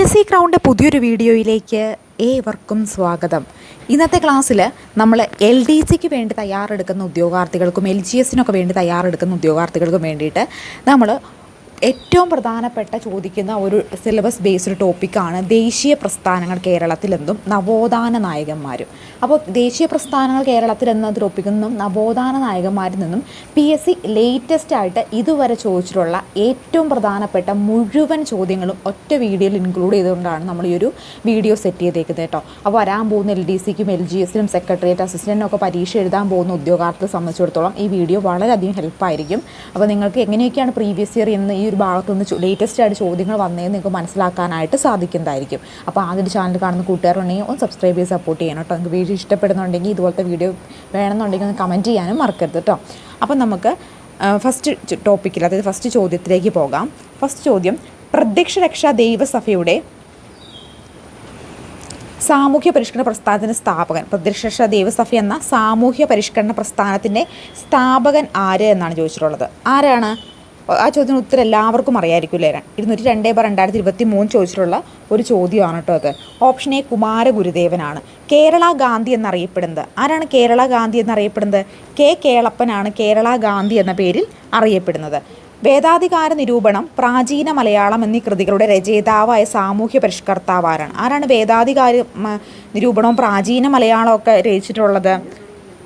S C crowned പുതിയൊരു വീഡിയോയിലേക്ക് ഏവർക്കും സ്വാഗതം. ഇന്നത്തെ ക്ലാസ്സിൽ നമ്മൾ എൽ ഡി സിക്ക് വേണ്ടി തയ്യാറെടുക്കുന്ന ഉദ്യോഗാർത്ഥികൾക്കും എൽ ജി എസിനൊക്കെ വേണ്ടി തയ്യാറെടുക്കുന്ന ഉദ്യോഗാർത്ഥികൾക്കും വേണ്ടിയിട്ട് നമ്മൾ ഏറ്റവും പ്രധാനപ്പെട്ട ചോദിക്കുന്ന ഒരു സിലബസ് ബേസ്ഡ് ടോപ്പിക്കാണ് ദേശീയ പ്രസ്ഥാനങ്ങൾ കേരളത്തിലെന്നും നവോത്ഥാന നായകന്മാരും. അപ്പോൾ ദേശീയ പ്രസ്ഥാനങ്ങൾ കേരളത്തിൽ എന്ന ടോപ്പിക്കിൽ നിന്നും നവോത്ഥാന നായകന്മാരിൽ നിന്നും പി എസ് സി ലേറ്റസ്റ്റ് ആയിട്ട് ഇതുവരെ ചോദിച്ചിട്ടുള്ള ഏറ്റവും പ്രധാനപ്പെട്ട മുഴുവൻ ചോദ്യങ്ങളും ഒറ്റ വീഡിയോയിൽ ഇൻക്ലൂഡ് ചെയ്തുകൊണ്ടാണ് നമ്മൾ ഈ ഒരു വീഡിയോ സെറ്റ് ചെയ്തേക്കുന്നത് കേട്ടോ. അപ്പോൾ വരാൻ പോകുന്ന എൽ ഡി സിക്കും എൽ ജി എസിനും സെക്രട്ടേറിയറ്റ് അസിസ്റ്റന്റിനൊക്കെ പരീക്ഷ എഴുതാൻ പോകുന്ന ഉദ്യോഗാർത്ഥികളെ സംബന്ധിച്ചിടത്തോളം ഈ വീഡിയോ വളരെയധികം ഹെൽപ്പായിരിക്കും അപ്പോൾ നിങ്ങൾക്ക് എങ്ങനെയൊക്കെയാണ് പ്രീവിയസ് ഇയർ എന്ന് ഈ ഒരു ഭാഗത്തു നിന്ന് ലേറ്റസ്റ്റ് ആയിട്ട് ചോദ്യങ്ങൾ വന്നതെന്ന് നിങ്ങൾക്ക് മനസ്സിലാക്കാനായിട്ട് സാധിക്കുന്നതായിരിക്കും. അപ്പോൾ ആദ്യം ചാനൽ കാണുന്ന കൂട്ടുകാരുണ്ടെങ്കിൽ ഒന്ന് സബ്സ്ക്രൈബ് ചെയ്ത് സപ്പോർട്ട് ചെയ്യണം കേട്ടോ നിങ്ങൾക്ക് വീഡിയോ ഇഷ്ടപ്പെടുന്നുണ്ടെങ്കിൽ ഇതുപോലത്തെ വീഡിയോ വേണമെന്നുണ്ടെങ്കിൽ ഒന്ന് കമന്റ് ചെയ്യാനും മറക്കരുത് കേട്ടോ അപ്പം നമുക്ക് ഫസ്റ്റ് ടോപ്പിക്കിൽ അതായത് ഫസ്റ്റ് ചോദ്യത്തിലേക്ക് പോകാം. ഫസ്റ്റ് ചോദ്യം പ്രത്യക്ഷ രക്ഷാ ദൈവസഭയുടെ സാമൂഹ്യ പരിഷ്കരണ പ്രസ്ഥാനത്തിന്റെ സ്ഥാപകൻ. പ്രത്യക്ഷ ദേവസഭ എന്ന സാമൂഹ്യ പരിഷ്കരണ പ്രസ്ഥാനത്തിന്റെ സ്ഥാപകൻ ആര് എന്നാണ് ചോദിച്ചിട്ടുള്ളത്. ആരാണ്? ആ ചോദ്യത്തിന് ഉത്തരം എല്ലാവർക്കും അറിയായിരിക്കും അല്ലേ? ഇരുന്നൂറ്റി രണ്ടേ ബാർ രണ്ടായിരത്തി ഇരുപത്തി മൂന്ന് ചോദിച്ചിട്ടുള്ള ഒരു ചോദ്യമാണ് കേട്ടോ അത്. ഓപ്ഷൻ എ കുമാരഗുരുദേവനാണ്. കേരള ഗാന്ധി എന്നറിയപ്പെടുന്നത്. ആരാണ് കേരള ഗാന്ധി എന്നറിയപ്പെടുന്നത്? കെ കേളപ്പനാണ് കേരള ഗാന്ധി എന്ന പേരിൽ അറിയപ്പെടുന്നത്. വേദാധികാര നിരൂപണം പ്രാചീന മലയാളം എന്നീ കൃതികളുടെ രചയിതാവായ സാമൂഹ്യ പരിഷ്കർത്താവ് ആരാണ്? ആരാണ് വേദാധികാര നിരൂപണവും പ്രാചീന മലയാളമൊക്കെ രചിച്ചിട്ടുള്ളത്?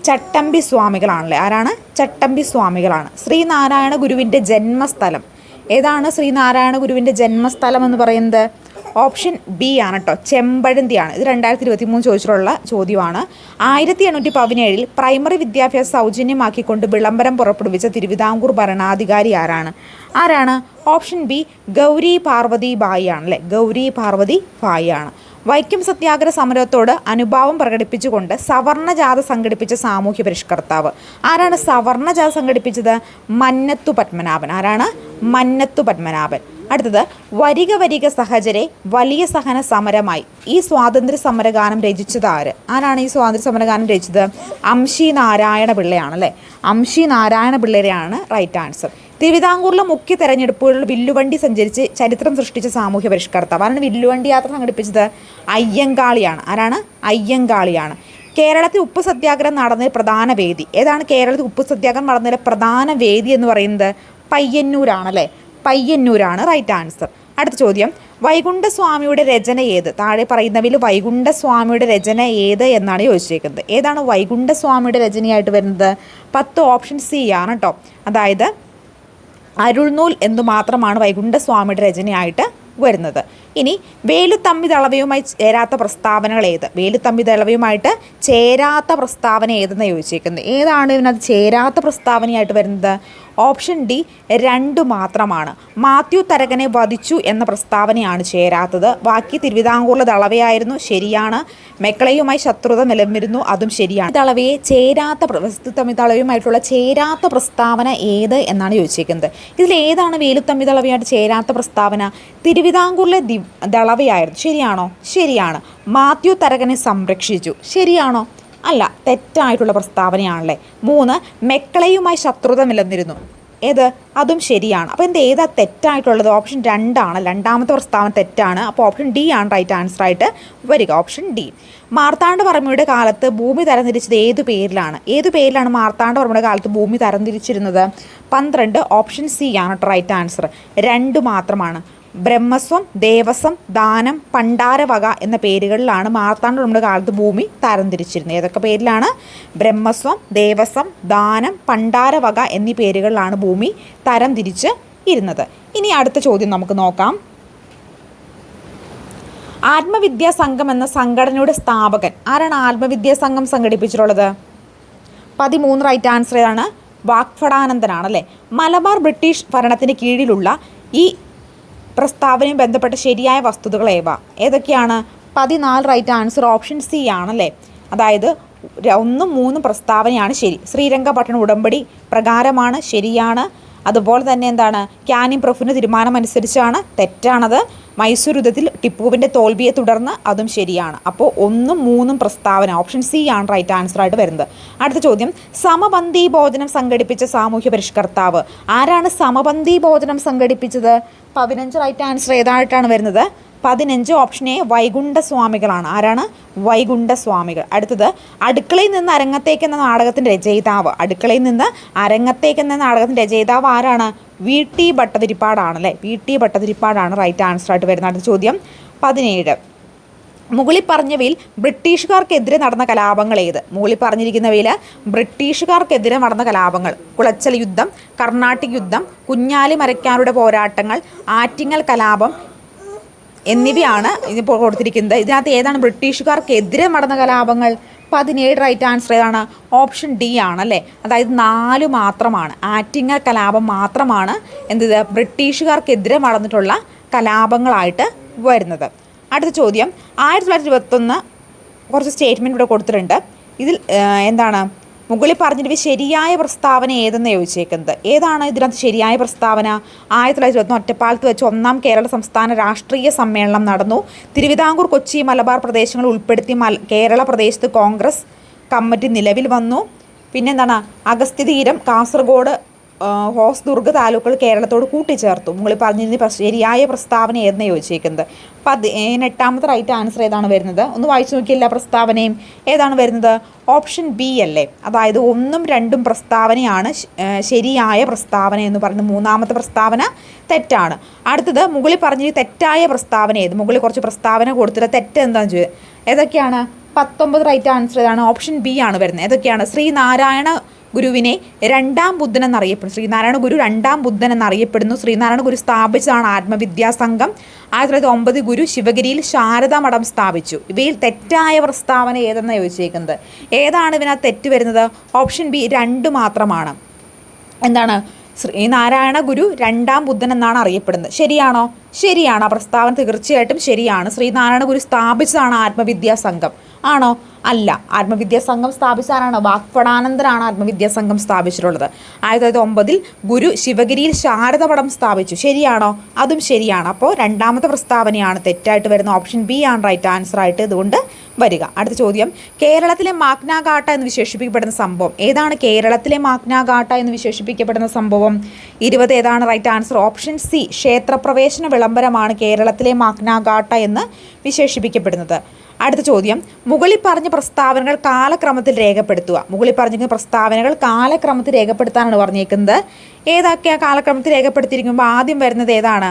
ചട്ടമ്പി സ്വാമികളാണല്ലേ? ആരാണ്? ചട്ടമ്പി സ്വാമികളാണ്. ശ്രീനാരായണ ഗുരുവിന്റെ ജന്മസ്ഥലം. ഏതാണ് ശ്രീനാരായണ ഗുരുവിന്റെ ജന്മസ്ഥലം എന്ന് പറയുന്നത്? ഓപ്ഷൻ ബി ആണ് കേട്ടോ ചെമ്പഴന്തിയാണ്. ഇത് രണ്ടായിരത്തി ഇരുപത്തി മൂന്ന് ചോദിച്ചിട്ടുള്ള ചോദ്യമാണ്. ആയിരത്തി എണ്ണൂറ്റി പതിനേഴിൽ പ്രൈമറി വിദ്യാഭ്യാസം സൗജന്യമാക്കിക്കൊണ്ട് വിളംബരം പുറപ്പെടുവിച്ച തിരുവിതാംകൂർ ഭരണാധികാരി ആരാണ്? ആരാണ്? ഓപ്ഷൻ ബി ഗൗരി പാർവതി ബായി ആണല്ലേ? ഗൗരി പാർവതി ബായി ആണ്. വൈക്കം സത്യാഗ്രഹ സമരത്തോട് അനുഭാവം പ്രകടിപ്പിച്ചുകൊണ്ട് സവർണജാഥ സംഘടിപ്പിച്ച സാമൂഹ്യ പരിഷ്കർത്താവ്. ആരാണ് സവർണജാഥ സംഘടിപ്പിച്ചത്? മന്നത്തു പത്മനാഭൻ. ആരാണ്? മന്നത്തു പത്മനാഭൻ. അടുത്തത് വരിക വരിക സഹചരെ വലിയ സഹന സമരമായി. ഈ സ്വാതന്ത്ര്യ സമരഗാനം രചിച്ചത് ആര്? ആരാണ് ഈ സ്വാതന്ത്ര്യ സമരഗാനം രചിച്ചത്? അംശി നാരായണ പിള്ളയാണ് അല്ലേ? അംശി നാരായണ പിള്ളയാണ് റൈറ്റ് ആൻസർ തിരുവിതാംകൂറിലെ മുഖ്യ തെരഞ്ഞെടുപ്പുകളിൽ വില്ലുവണ്ടി സഞ്ചരിച്ച് ചരിത്രം സൃഷ്ടിച്ച സാമൂഹ്യ പരിഷ്കർത്താവ്. ആരാണ് വില്ലുവണ്ടി യാത്ര സംഘടിപ്പിച്ചത് അയ്യങ്കാളിയാണ്. ആരാണ്? അയ്യങ്കാളിയാണ്. കേരളത്തിൽ ഉപ്പ് സത്യാഗ്രഹം നടന്നതിൽ പ്രധാന വേദി. ഏതാണ് കേരളത്തിൽ ഉപ്പ് സത്യാഗ്രഹം നടന്നതിലെ പ്രധാന വേദി എന്ന് പറയുന്നത്? പയ്യന്നൂരാണ് അല്ലേ പയ്യന്നൂരാണ്. റൈറ്റ് ആൻസർ അടുത്ത ചോദ്യം. വൈകുണ്ഠസ്വാമിയുടെ രചന ഏത്? താഴെ പറയുന്നവയിൽ വൈകുണ്ഠസ്വാമിയുടെ രചന ഏത് എന്നാണ് ചോദിച്ചേക്കുന്നത്. ഏതാണ് വൈകുണ്ഠസ്വാമിയുടെ രചനയായിട്ട് വരുന്നത്? പത്ത് ഓപ്ഷൻ സി ആണ് കേട്ടോ അതായത് അരുൾനൂൽ എന്നു മാത്രമാണ് വൈകുണ്ഠസ്വാമിയുടെ രചനയായിട്ട് വരുന്നത്. ഇനി വേലുത്തമ്പി തളവയുമായി ചേരാത്ത പ്രസ്താവനകൾ ഏത്? വേലുത്തമ്പി തളവയുമായിട്ട് ചേരാത്ത പ്രസ്താവന ഏതെന്ന് ചോദിച്ചേക്കുന്നത്? ഏതാണ് ഇതിനകത്ത് ചേരാത്ത പ്രസ്താവനയായിട്ട് വരുന്നത്? ഓപ്ഷൻ ഡി രണ്ട് മാത്രമാണ്. മാത്യു തരകനെ വധിച്ചു എന്ന പ്രസ്താവനയാണ് ചേരാത്തത്. ബാക്കി തിരുവിതാംകൂറിലെ ദളവയായിരുന്നു ശരിയാണ്. മെക്കളയുമായി ശത്രുത നിലനിരുന്നു അതും ശരിയാണ്. ദളവയെ ചേരാത്ത വസ്തുത്തമ്മി ദളവയുമായിട്ടുള്ള ചേരാത്ത പ്രസ്താവന ഏത് എന്നാണ് ചോദിച്ചിരിക്കുന്നത് ഇതിൽ ഏതാണ് വേലുത്തമ്മി ദളവയായിട്ട് ചേരാത്ത പ്രസ്താവന? തിരുവിതാംകൂറിലെ ദളവയായിരുന്നു. ശരിയാണോ? ശരിയാണ്. മാത്യു തരകനെ സംരക്ഷിച്ചു. ശരിയാണോ? അല്ല തെറ്റായിട്ടുള്ള പ്രസ്താവനയാണല്ലേ? മൂന്ന് മെക്കളയുമായി ശത്രുത നിലനിന്നിരുന്നു ഏത്? അതും ശരിയാണ്. അപ്പോൾ എന്ത് ഏതാ തെറ്റായിട്ടുള്ളത് ഓപ്ഷൻ രണ്ടാണ്. രണ്ടാമത്തെ പ്രസ്താവന തെറ്റാണ്. അപ്പോൾ ഓപ്ഷൻ ഡി ആണ് റൈറ്റ് ആൻസർ ആയിട്ട് വരിക. Option D. മാർത്താണ്ഡവർമ്മയുടെ കാലത്ത് ഭൂമി തരംതിരിച്ചത് ഏത് പേരിലാണ്? ഏത് പേരിലാണ് മാർത്താണ്ഡവർമ്മയുടെ കാലത്ത് ഭൂമി തരംതിരിച്ചിരുന്നത്? പന്ത്രണ്ട് ഓപ്ഷൻ സി ആണ് റൈറ്റ് ആൻസർ. രണ്ട് മാത്രമാണ്. ബ്രഹ്മസ്വം ദേവസ്വം ദാനം പണ്ടാരവക എന്ന പേരുകളിലാണ് മാർത്താണ്ഡ നമ്മുടെ കാലത്ത് ഭൂമി തരംതിരിച്ചിരുന്നത്. ഏതൊക്കെ പേരിലാണ്? ബ്രഹ്മസ്വം ദേവസ്വം ദാനം പണ്ടാരവക എന്നീ പേരുകളിലാണ് ഭൂമി തരംതിരിച്ച് ഇരുന്നത്. ഇനി അടുത്ത ചോദ്യം നമുക്ക് നോക്കാം. ആത്മവിദ്യാ സംഘം എന്ന സംഘടനയുടെ സ്ഥാപകൻ. ആരാണ് ആത്മവിദ്യാ സംഘം സംഘടിപ്പിച്ചിട്ടുള്ളത്? പതിമൂന്ന് റൈറ്റ് ആൻസർ ഏതാണ്? വാക്ഫടാനന്ദനാണ് അല്ലേ? മലബാർ ബ്രിട്ടീഷ് ഭരണത്തിന് കീഴിലുള്ള ഈ പ്രസ്താവനയും ബന്ധപ്പെട്ട ശരിയായ വസ്തുതകൾ ഏവ? ഏതൊക്കെയാണ്? പതിനാല് റൈറ്റ് ആൻസർ ഓപ്ഷൻ സി ആണല്ലേ? അതായത് ഒന്നും മൂന്നും പ്രസ്താവനയാണ് ശരി. ശ്രീരംഗപട്ടണ ഉടമ്പടി പ്രകാരമാണ് ശരിയാണ്. അതുപോലെ തന്നെ എന്താണ്? ക്യാനിം പ്രഭുവിന്റെ തീരുമാനമനുസരിച്ചാണ് തെറ്റാണത്. മൈസൂർ യുദ്ധത്തിൽ ടിപ്പുവിന്റെ തോൽവിയെ തുടർന്ന് അതും ശരിയാണ്. അപ്പോൾ ഒന്നും മൂന്നും പ്രസ്താവന ഓപ്ഷൻ സി ആണ് റൈറ്റ് ആൻസർ ആയിട്ട് വരുന്നത്. അടുത്ത ചോദ്യം സമപന്തി ഭോജനം സംഘടിപ്പിച്ച സാമൂഹ്യ പരിഷ്കർത്താവ്. ആരാണ് സമപന്തി ഭോജനം സംഘടിപ്പിച്ചത്? പതിനഞ്ച് റൈറ്റ് ആൻസർ ഏതായിട്ടാണ് വരുന്നത്? പതിനഞ്ച് ഓപ്ഷൻ എ വൈകുണ്ഠസ്വാമികളാണ്. ആരാണ്? വൈകുണ്ഠസ്വാമികൾ. അടുത്തത് അടുക്കളയിൽ നിന്ന് അരങ്ങത്തേക്ക് എന്ന നാടകത്തിന്റെ രചയിതാവ്. അടുക്കളയിൽ നിന്ന് അരങ്ങത്തേക്ക് എന്ന നാടകത്തിന്റെ രചയിതാവ് ആരാണ്? വി. ടി. ഭട്ടതിരിപ്പാടാണ് അല്ലേ? വി. ടി. ഭട്ടതിരിപ്പാടാണ് റൈറ്റ് ആൻസർ ആയിട്ട് വരുന്ന അടുത്ത ചോദ്യം പതിനേഴ്. മുകളിൽ പറഞ്ഞവയിൽ ബ്രിട്ടീഷുകാർക്കെതിരെ നടന്ന കലാപങ്ങൾ ഏത്? മുകളിൽ പറഞ്ഞിരിക്കുന്നവയിൽ ബ്രിട്ടീഷുകാർക്കെതിരെ നടന്ന കലാപങ്ങൾ. കുളച്ചൽ യുദ്ധം കർണാട്ടിക് യുദ്ധം കുഞ്ഞാലി മരക്കാരുടെ പോരാട്ടങ്ങൾ ആറ്റിങ്ങൽ കലാപം എന്നിവയാണ് ഇതിപ്പോൾ കൊടുത്തിരിക്കുന്നത്. ഇതിനകത്ത് ഏതാണ് ബ്രിട്ടീഷുകാർക്കെതിരെ നടന്ന കലാപങ്ങൾ? പതിനേഴ് റൈറ്റ് ആൻസർ ഏതാണ്? ഓപ്ഷൻ ഡി ആണല്ലേ അതായത് നാല് മാത്രമാണ്. ആറ്റിങ്ങൽ കലാപം മാത്രമാണ് എന്ത് ഇത് ബ്രിട്ടീഷുകാർക്കെതിരെ നടന്നിട്ടുള്ള കലാപങ്ങളായിട്ട് വരുന്നത്. അടുത്ത ചോദ്യം. ആയിരത്തി തൊള്ളായിരത്തി ഇരുപത്തൊന്ന് കുറച്ച് സ്റ്റേറ്റ്മെന്റ് ഇവിടെ കൊടുത്തിട്ടുണ്ട്. ഇതിൽ എന്താണ്? മുകളിൽ പറഞ്ഞിട്ട് ശരിയായ പ്രസ്താവന ഏതെന്ന് ചോദിച്ചേക്കുന്നത്? ഏതാണ് ഇതിനകത്ത് ശരിയായ പ്രസ്താവന? ആയിരത്തി തൊള്ളായിരത്തി ഒറ്റപ്പാലത്ത് വെച്ച് ഒന്നാം കേരള സംസ്ഥാന രാഷ്ട്രീയ സമ്മേളനം നടന്നു. തിരുവിതാംകൂർ കൊച്ചി മലബാർ പ്രദേശങ്ങൾ ഉൾപ്പെടുത്തി കേരള പ്രദേശത്ത് കോൺഗ്രസ് കമ്മിറ്റി നിലവിൽ വന്നു. പിന്നെന്താണ്? അഗസ്ത്യ തീരം കാസർഗോഡ് ഹോസ് ദുർഗ് താലൂക്കുകൾ കേരളത്തോട് കൂട്ടിച്ചേർത്തു. മുകളിൽ പറഞ്ഞിരുന്ന ശരിയായ പ്രസ്താവന ഏതെന്ന് ചോദിച്ചേക്കുന്നത് പതി എട്ടാമത്തെ റൈറ്റ് ആൻസർ ഏതാണ് വരുന്നത്? ഒന്ന് വായിച്ചു നോക്കിയില്ല പ്രസ്താവനയും. ഏതാണ് വരുന്നത്? ഓപ്ഷൻ ബി അല്ലേ? അതായത് ഒന്നും രണ്ടും പ്രസ്താവനയാണ് ശരിയായ പ്രസ്താവന എന്ന് പറയുന്നത് മൂന്നാമത്തെ പ്രസ്താവന തെറ്റാണ്. അടുത്തത് മുകളിൽ പറഞ്ഞ തെറ്റായ പ്രസ്താവന ഏത്? മുകളിൽ കുറച്ച് പ്രസ്താവന കൊടുത്തിട്ട് തെറ്റ് എന്താണെന്ന് ചോദിച്ചത് ഏതൊക്കെയാണ്? പത്തൊമ്പത് റൈറ്റ് ആൻസർ ഇതാണ്. ഓപ്ഷൻ ബി ആണ് വരുന്നത്. ഏതൊക്കെയാണ് ശ്രീനാരായണ ഗുരുവിനെ രണ്ടാം ബുദ്ധൻ എന്നറിയപ്പെടുന്നു ശ്രീനാരായണ ഗുരു രണ്ടാം ബുദ്ധൻ എന്നറിയപ്പെടുന്നു. ശ്രീനാരായണ ഗുരു സ്ഥാപിച്ചതാണ് ആത്മവിദ്യാസംഘം. ആയിരത്തി തൊള്ളായിരത്തി ഒമ്പത് ഗുരു ശിവഗിരിയിൽ ശാരദാ മഠം സ്ഥാപിച്ചു. ഇവയിൽ തെറ്റായ പ്രസ്താവന ഏതെന്ന് ചോദിച്ചേക്കുന്നത്? ഏതാണ് ഇതിനകത്ത് തെറ്റ് വരുന്നത്? ഓപ്ഷൻ ബി രണ്ട് മാത്രമാണ്. എന്താണ്? ശ്രീനാരായണ ഗുരു രണ്ടാം ബുദ്ധൻ എന്നാണ് അറിയപ്പെടുന്നത്. ശരിയാണോ? ശരിയാണ് ആ പ്രസ്താവന തീർച്ചയായിട്ടും ശരിയാണ്. ശ്രീനാരായണ ഗുരു സ്ഥാപിച്ചതാണ് ആത്മവിദ്യാ സംഘം. ആണോ? അല്ല. ആത്മവിദ്യാ സംഘം സ്ഥാപിച്ചാരാണ് വാക്പടാനന്ദനാണ് ആത്മവിദ്യാ സംഘം സ്ഥാപിച്ചിട്ടുള്ളത്. ആയിരത്തി തൊള്ളായിരത്തി ഒമ്പതിൽ ഗുരു ശിവഗിരിയിൽ ശാരദ മഠം സ്ഥാപിച്ചു. ശരിയാണോ? അതും ശരിയാണ്. അപ്പോൾ രണ്ടാമത്തെ പ്രസ്താവനയാണ് തെറ്റായിട്ട് വരുന്ന ഓപ്ഷൻ ബി ആണ് റൈറ്റ് ആൻസർ ആയിട്ട് ഇതുകൊണ്ട് വരിക. അടുത്ത ചോദ്യം. കേരളത്തിലെ മാഗ്നാഘാട്ട എന്ന് വിശേഷിപ്പിക്കപ്പെടുന്ന സംഭവം ഏതാണ്? കേരളത്തിലെ മാഗ്നാഘാട്ട എന്ന് വിശേഷിപ്പിക്കപ്പെടുന്ന സംഭവം? ഇരുപത് ഏതാണ് റൈറ്റ് ആൻസർ? Option C. ക്ഷേത്രപ്രവേശന വിളംബരമാണ് കേരളത്തിലെ മാഗ്നാഗാട്ട എന്ന് വിശേഷിപ്പിക്കപ്പെടുന്നത്. അടുത്ത ചോദ്യം. മുകളിൽ പറഞ്ഞ പ്രസ്താവനകൾ കാലക്രമത്തിൽ രേഖപ്പെടുത്തുക. മുകളിൽ പറഞ്ഞ പ്രസ്താവനകൾ കാലക്രമത്തിൽ രേഖപ്പെടുത്താനാണ് പറഞ്ഞേക്കുന്നത്. ഏതൊക്കെയാ കാലക്രമത്തിൽ രേഖപ്പെടുത്തിയിരിക്കുമ്പോൾ ആദ്യം വരുന്നത് ഏതാണ്?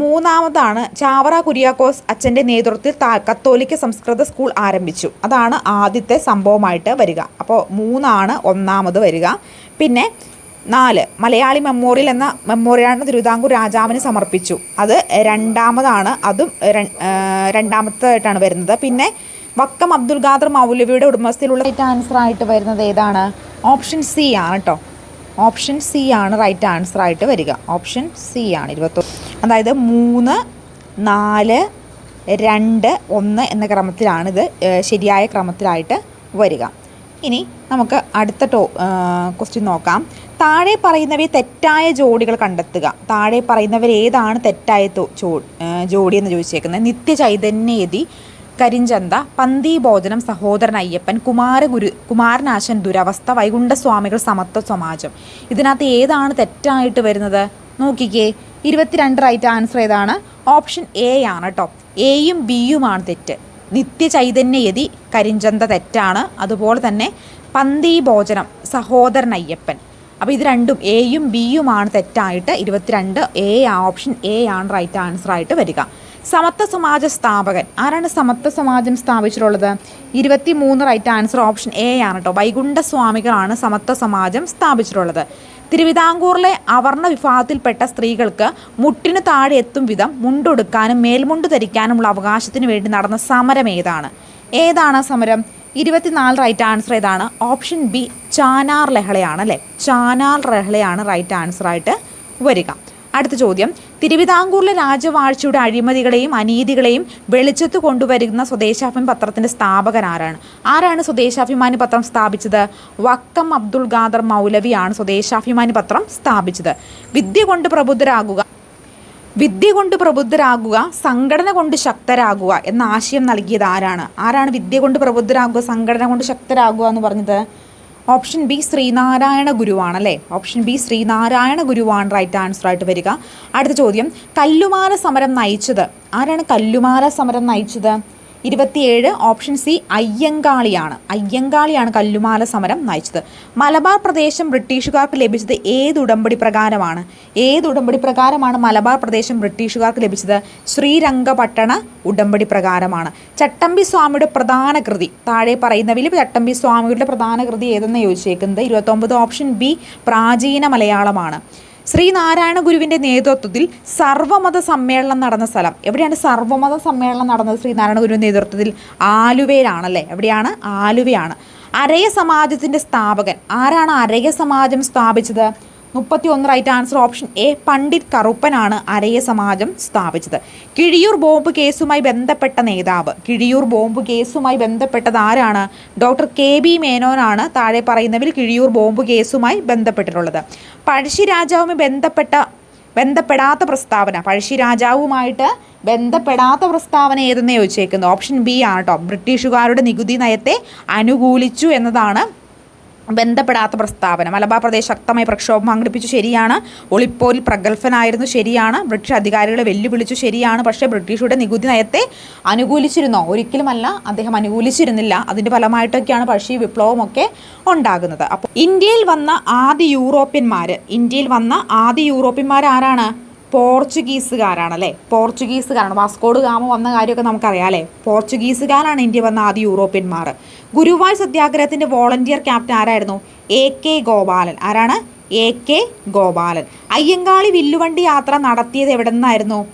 മൂന്നാമതാണ് ചാവറ കുര്യാക്കോസ് അച്ഛന്റെ നേതൃത്വത്തിൽ കത്തോലിക്ക സംസ്കൃത സ്കൂൾ ആരംഭിച്ചു. അതാണ് ആദ്യത്തെ സംഭവമായിട്ട് വരിക. അപ്പോൾ മൂന്നാണ് ഒന്നാമത് വരിക. പിന്നെ നാല് മലയാളി മെമ്മോറിയൽ എന്ന മെമ്മോറിയലാണ് തിരുവിതാംകൂർ രാജാവിന് സമർപ്പിച്ചു. അത് രണ്ടാമതാണ് അതും രണ്ടാമത്തായിട്ടാണ് വരുന്നത്. പിന്നെ വക്കം അബ്ദുൽ ഖാദർ മൗലവിയുടെ ഉടമസ്ഥയിലുള്ള റൈറ്റ് ആൻസർ ആയിട്ട് വരുന്നത് ഏതാണ്? ഓപ്ഷൻ സി ആണ് കേട്ടോ ഓപ്ഷൻ സി ആണ് റൈറ്റ് ആൻസർ ആയിട്ട് വരിക. ഓപ്ഷൻ സി ആണ് ഇരുപത്തൊന്ന് അതായത് മൂന്ന് നാല് രണ്ട് ഒന്ന് എന്ന ക്രമത്തിലാണ് ഇത് ശരിയായ ക്രമത്തിലായിട്ട് വരിക. ഇനി നമുക്ക് അടുത്ത ടോ ക്വസ്റ്റ്യൻ നോക്കാം. താഴെ പറയുന്നവയെ തെറ്റായ ജോഡികൾ കണ്ടെത്തുക. താഴെ പറയുന്നവർ ഏതാണ് തെറ്റായ ജോഡി എന്ന് ചോദിച്ചേക്കുന്നത്? നിത്യ ചൈതന്യേതി കരിഞ്ചന്ത പന്തി ഭോജനം സഹോദരൻ അയ്യപ്പൻ കുമാരഗുരു കുമാരനാശൻ ദുരവസ്ഥ വൈകുണ്ഠസ്വാമികൾ സമത്വ സമാജം. ഇതിനകത്ത് ഏതാണ് തെറ്റായിട്ട് വരുന്നത്? നോക്കിക്കേ. ഇരുപത്തിരണ്ട് റൈറ്റ് ആൻസർ ഏതാണ്? ഓപ്ഷൻ എ ആണ് കേട്ടോ എയും ബിയുമാണ് തെറ്റ്. നിത്യ ചൈതന്യയതി കരിഞ്ചന്ത തെറ്റാണ്. അതുപോലെ തന്നെ പന്തി ഭോജനം സഹോദരൻ അയ്യപ്പൻ. അപ്പോൾ ഇത് രണ്ടും എയും ബിയുമാണ് തെറ്റായിട്ട്. ഇരുപത്തിരണ്ട് എ ഓപ്ഷൻ എ ആണ് റൈറ്റ് ആൻസർ ആയിട്ട് വരിക. സമത്വ സമാജ സ്ഥാപകൻ. ആരാണ് സമത്വ സമാജം സ്ഥാപിച്ചിട്ടുള്ളത്? ഇരുപത്തി മൂന്ന് റൈറ്റ് ആൻസർ ഓപ്ഷൻ എ ആണ് കേട്ടോ വൈകുണ്ഠ സ്വാമികളാണ് സമത്വ സമാജം സ്ഥാപിച്ചിട്ടുള്ളത്. തിരുവിതാംകൂറിലെ അവർണ വിഭാഗത്തിൽപ്പെട്ട സ്ത്രീകൾക്ക് മുട്ടിന് താഴെ എത്തും വിധം മുണ്ടൊടുക്കാനും മേൽമുണ്ട് ധരിക്കാനുമുള്ള അവകാശത്തിന് വേണ്ടി നടന്ന സമരം ഏതാണ്? ഏതാണ് സമരം? ഇരുപത്തിനാല് റൈറ്റ് ആൻസർ ഏതാണ്? ഓപ്ഷൻ ബി ചാനാർ ലഹളയാണ് അല്ലേ? ചാനാർ ലഹളയാണ് റൈറ്റ് ആൻസർ ആയിട്ട് വരിക. അടുത്ത ചോദ്യം. തിരുവിതാംകൂറിലെ രാജവാഴ്ചയുടെ അഴിമതികളെയും അനീതികളെയും വെളിച്ചത്ത് കൊണ്ടുവരുന്ന സ്വദേശാഭിമാനി പത്രത്തിന്റെ സ്ഥാപകൻ ആരാണ്? ആരാണ് സ്വദേശാഭിമാനി പത്രം സ്ഥാപിച്ചത്? വക്കം അബ്ദുൾ ഖാദർ മൗലവിയാണ് സ്വദേശാഭിമാനി പത്രം സ്ഥാപിച്ചത്. വിദ്യ കൊണ്ട് പ്രബുദ്ധരാകുക വിദ്യ കൊണ്ട് പ്രബുദ്ധരാകുക സംഘടന കൊണ്ട് ശക്തരാകുക എന്ന ആശയം നൽകിയത് ആരാണ്? ആരാണ് വിദ്യ കൊണ്ട് പ്രബുദ്ധരാകുക സംഘടന കൊണ്ട് ശക്തരാകുക എന്ന് പറഞ്ഞത്? ഓപ്ഷൻ ബി ശ്രീനാരായണ ഗുരുവാണല്ലേ? ഓപ്ഷൻ ബി ശ്രീനാരായണ ഗുരുവാണ് റൈറ്റ് ആൻസർ ആയിട്ട് വരിക. അടുത്ത ചോദ്യം കല്ലുമാല സമരം നയിച്ചത്. ആരാണ് കല്ലുമാല സമരം നയിച്ചത്? ഇരുപത്തിയേഴ് ഓപ്ഷൻ സി അയ്യങ്കാളിയാണ്. അയ്യങ്കാളിയാണ് കല്ലുമാല സമരം നയിച്ചത്. മലബാർ പ്രദേശം ബ്രിട്ടീഷുകാർക്ക് ലഭിച്ചത് ഏത് ഉടമ്പടി പ്രകാരമാണ്? ഏത് ഉടമ്പടി പ്രകാരമാണ് മലബാർ പ്രദേശം ബ്രിട്ടീഷുകാർക്ക് ലഭിച്ചത്? ശ്രീരംഗപട്ടണ ഉടമ്പടി പ്രകാരമാണ്. ചട്ടമ്പി സ്വാമിയുടെ പ്രധാന കൃതി. താഴെ പറയുന്നവയിൽ ചട്ടമ്പി സ്വാമിയുടെ പ്രധാന കൃതി ഏതെന്ന് ചോദിച്ചേക്കുന്നത്? ഇരുപത്തൊമ്പത് ഓപ്ഷൻ ബി പ്രാചീന മലയാളമാണ്. ശ്രീനാരായണ ഗുരുവിന്റെ നേതൃത്വത്തിൽ സർവമത സമ്മേളനം നടന്ന സ്ഥലം. എവിടെയാണ് സർവമത സമ്മേളനം നടന്നത് ശ്രീനാരായണ ഗുരുവിന്റെ നേതൃത്വത്തിൽ? ആലുവയിലാണല്ലേ? എവിടെയാണ്? ആലുവയാണ്. അരയ സമാജത്തിന്റെ സ്ഥാപകൻ. ആരാണ് അരയ സമാജം സ്ഥാപിച്ചത്? മുപ്പത്തി ഒന്ന് right answer option A Pandit കറുപ്പനാണ് Araya സമാജം സ്ഥാപിച്ചത്. കിഴിയൂർ ബോംബ് കേസുമായി ബന്ധപ്പെട്ട നേതാവ്. കിഴിയൂർ ബോംബ് കേസുമായി ബന്ധപ്പെട്ടത് ആരാണ്? ഡോക്ടർ കെ ബി മേനോനാണ് താഴെ പറയുന്നവരിൽ കിഴിയൂർ ബോംബ് കേസുമായി ബന്ധപ്പെട്ടിട്ടുള്ളത്. പഴശ്ശി രാജാവുമായി ബന്ധപ്പെട്ട ബന്ധപ്പെടാത്ത പ്രസ്താവന. പഴശ്ശി രാജാവുമായിട്ട് ബന്ധപ്പെടാത്ത പ്രസ്താവന ഏതെന്ന് ചോദിച്ചേക്കുന്നത് ഓപ്ഷൻ ബി ആണ് കേട്ടോ ബ്രിട്ടീഷുകാരുടെ നികുതി നയത്തെ അനുകൂലിച്ചു എന്നതാണ് ബന്ധപ്പെടാത്ത പ്രസ്താവന. മലബാർ പ്രദേശ് ശക്തമായ പ്രക്ഷോഭം സംഘടിപ്പിച്ചു. ശരിയാണ്. ഒളിപ്പോരിൽ പ്രഗത്ഭനായിരുന്നു. ശരിയാണ്. ബ്രിട്ടീഷ് അധികാരികളെ വെല്ലുവിളിച്ചു. ശരിയാണ്. പക്ഷേ ബ്രിട്ടീഷുടെ നികുതി നയത്തെ അനുകൂലിച്ചിരുന്നോ? ഒരിക്കലുമല്ല. അദ്ദേഹം അനുകൂലിച്ചിരുന്നില്ല. അതിന്റെ ഫലമായിട്ടൊക്കെയാണ് പക്ഷി വിപ്ലവമൊക്കെ ഉണ്ടാകുന്നത്. അപ്പോൾ ഇന്ത്യയിൽ വന്ന ആദ്യ യൂറോപ്യന്മാർ ഇന്ത്യയിൽ വന്ന ആദ്യ യൂറോപ്യന്മാർ ആരാണ് പോർച്ചുഗീസുകാരാണ് അല്ലേ പോർച്ചുഗീസുകാരാണ്. വാസ്കോഡ് ഗാമ വന്ന കാര്യമൊക്കെ നമുക്കറിയാം അല്ലേ? പോർച്ചുഗീസുകാരാണ് ഇന്ത്യ വന്ന ആദ്യ യൂറോപ്യന്മാർ. ഗുരുവായൂർ സത്യാഗ്രഹത്തിന്റെ വോളണ്ടിയർ ക്യാപ്റ്റൻ ആരായിരുന്നു? A K Gopalan. ആരാണ്? A K Gopalan. അയ്യങ്കാളി വില്ലുവണ്ടി യാത്ര നടത്തിയത് എവിടെ നിന്നായിരുന്നു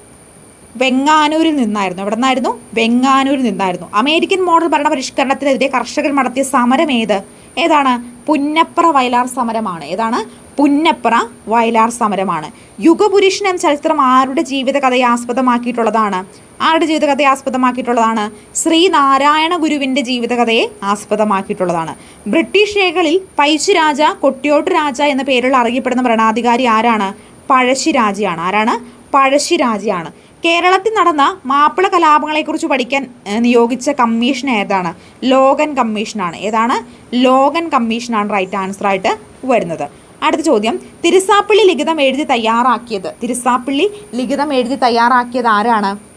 വെങ്ങാനൂരിൽ നിന്നായിരുന്നു. എവിടെ നിന്നായിരുന്നു വെങ്ങാനൂരിൽ നിന്നായിരുന്നു. അമേരിക്കൻ മോഡൽ ഭരണപരിഷ്കരണത്തിനെതിരെ കർഷകർ നടത്തിയ സമരം ഏത്? ഏതാണ്? പുന്നപ്ര വയലാർ സമരമാണ്. ഏതാണ്? പുന്നപ്ര വയലാർ സമരമാണ്. യുഗപുരുഷൻ എന്ന ചരിത്രം ആരുടെ ജീവിതകഥയെ ആസ്പദമാക്കിയിട്ടുള്ളതാണ്? ആരുടെ ജീവിതകഥയെ ആസ്പദമാക്കിയിട്ടുള്ളതാണ്? ശ്രീനാരായണ ഗുരുവിന്റെ ജീവിതകഥയെ ആസ്പദമാക്കിയിട്ടുള്ളതാണ്. ബ്രിട്ടീഷ് രേഖകളിൽ പൈശു രാജ കൊട്ടിയോട്ട് രാജ എന്ന പേരിൽ അറിയപ്പെടുന്ന ഭരണാധികാരി ആരാണ്? പഴശ്ശിരാജയാണ്. ആരാണ്? പഴശ്ശിരാജയാണ്. കേരളത്തിൽ നടന്ന മാപ്പിള കലാപങ്ങളെക്കുറിച്ച് പഠിക്കാൻ നിയോഗിച്ച കമ്മീഷൻ ഏതാണ്? ലോഗൻ കമ്മീഷനാണ്. ഏതാണ്? ലോഗൻ കമ്മീഷനാണ് റൈറ്റ് ആൻസർ ആയിട്ട് വരുന്നത്. അടുത്ത ചോദ്യം. തിരുസാപ്പള്ളി ലിഖിതം എഴുതി തയ്യാറാക്കിയത്. തിരുസാപ്പള്ളി ലിഖിതം എഴുതി തയ്യാറാക്കിയത് ആരാണ്?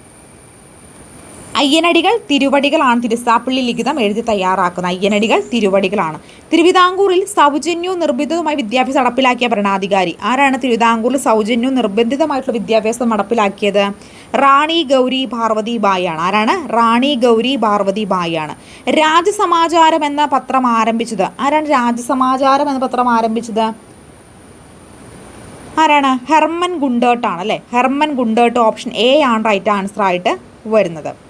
അയ്യനടികൾ തിരുവടികളാണ് തിരുസാപ്പള്ളി ലിഖിതം എഴുതി തയ്യാറാക്കുന്നത്. അയ്യനടികൾ തിരുവടികളാണ്. തിരുവിതാംകൂറിൽ സൗജന്യവും നിർബന്ധിതവുമായി വിദ്യാഭ്യാസം നടപ്പിലാക്കിയ ഭരണാധികാരി. ആരാണ് തിരുവിതാംകൂറിൽ സൗജന്യവും നിർബന്ധിതമായിട്ടുള്ള വിദ്യാഭ്യാസം നടപ്പിലാക്കിയത്? റാണി ഗൗരി പാർവതി ബായാണ് ആരാണ്? റാണി ഗൗരി പാർവതി ബായാണ് രാജസമാചാരം എന്ന പത്രം ആരംഭിച്ചത്. ആരാണ് രാജസമാചാരം എന്ന പത്രം ആരംഭിച്ചത്? ആരാണ്? ഹെർമൻ ഗുണ്ടേർട്ടാണ് അല്ലേ? ഹെർമൻ ഗുണ്ടേർട്ട് ഓപ്ഷൻ എ ആണ് റൈറ്റ് ആൻസർ ആയിട്ട് വരുന്നത്.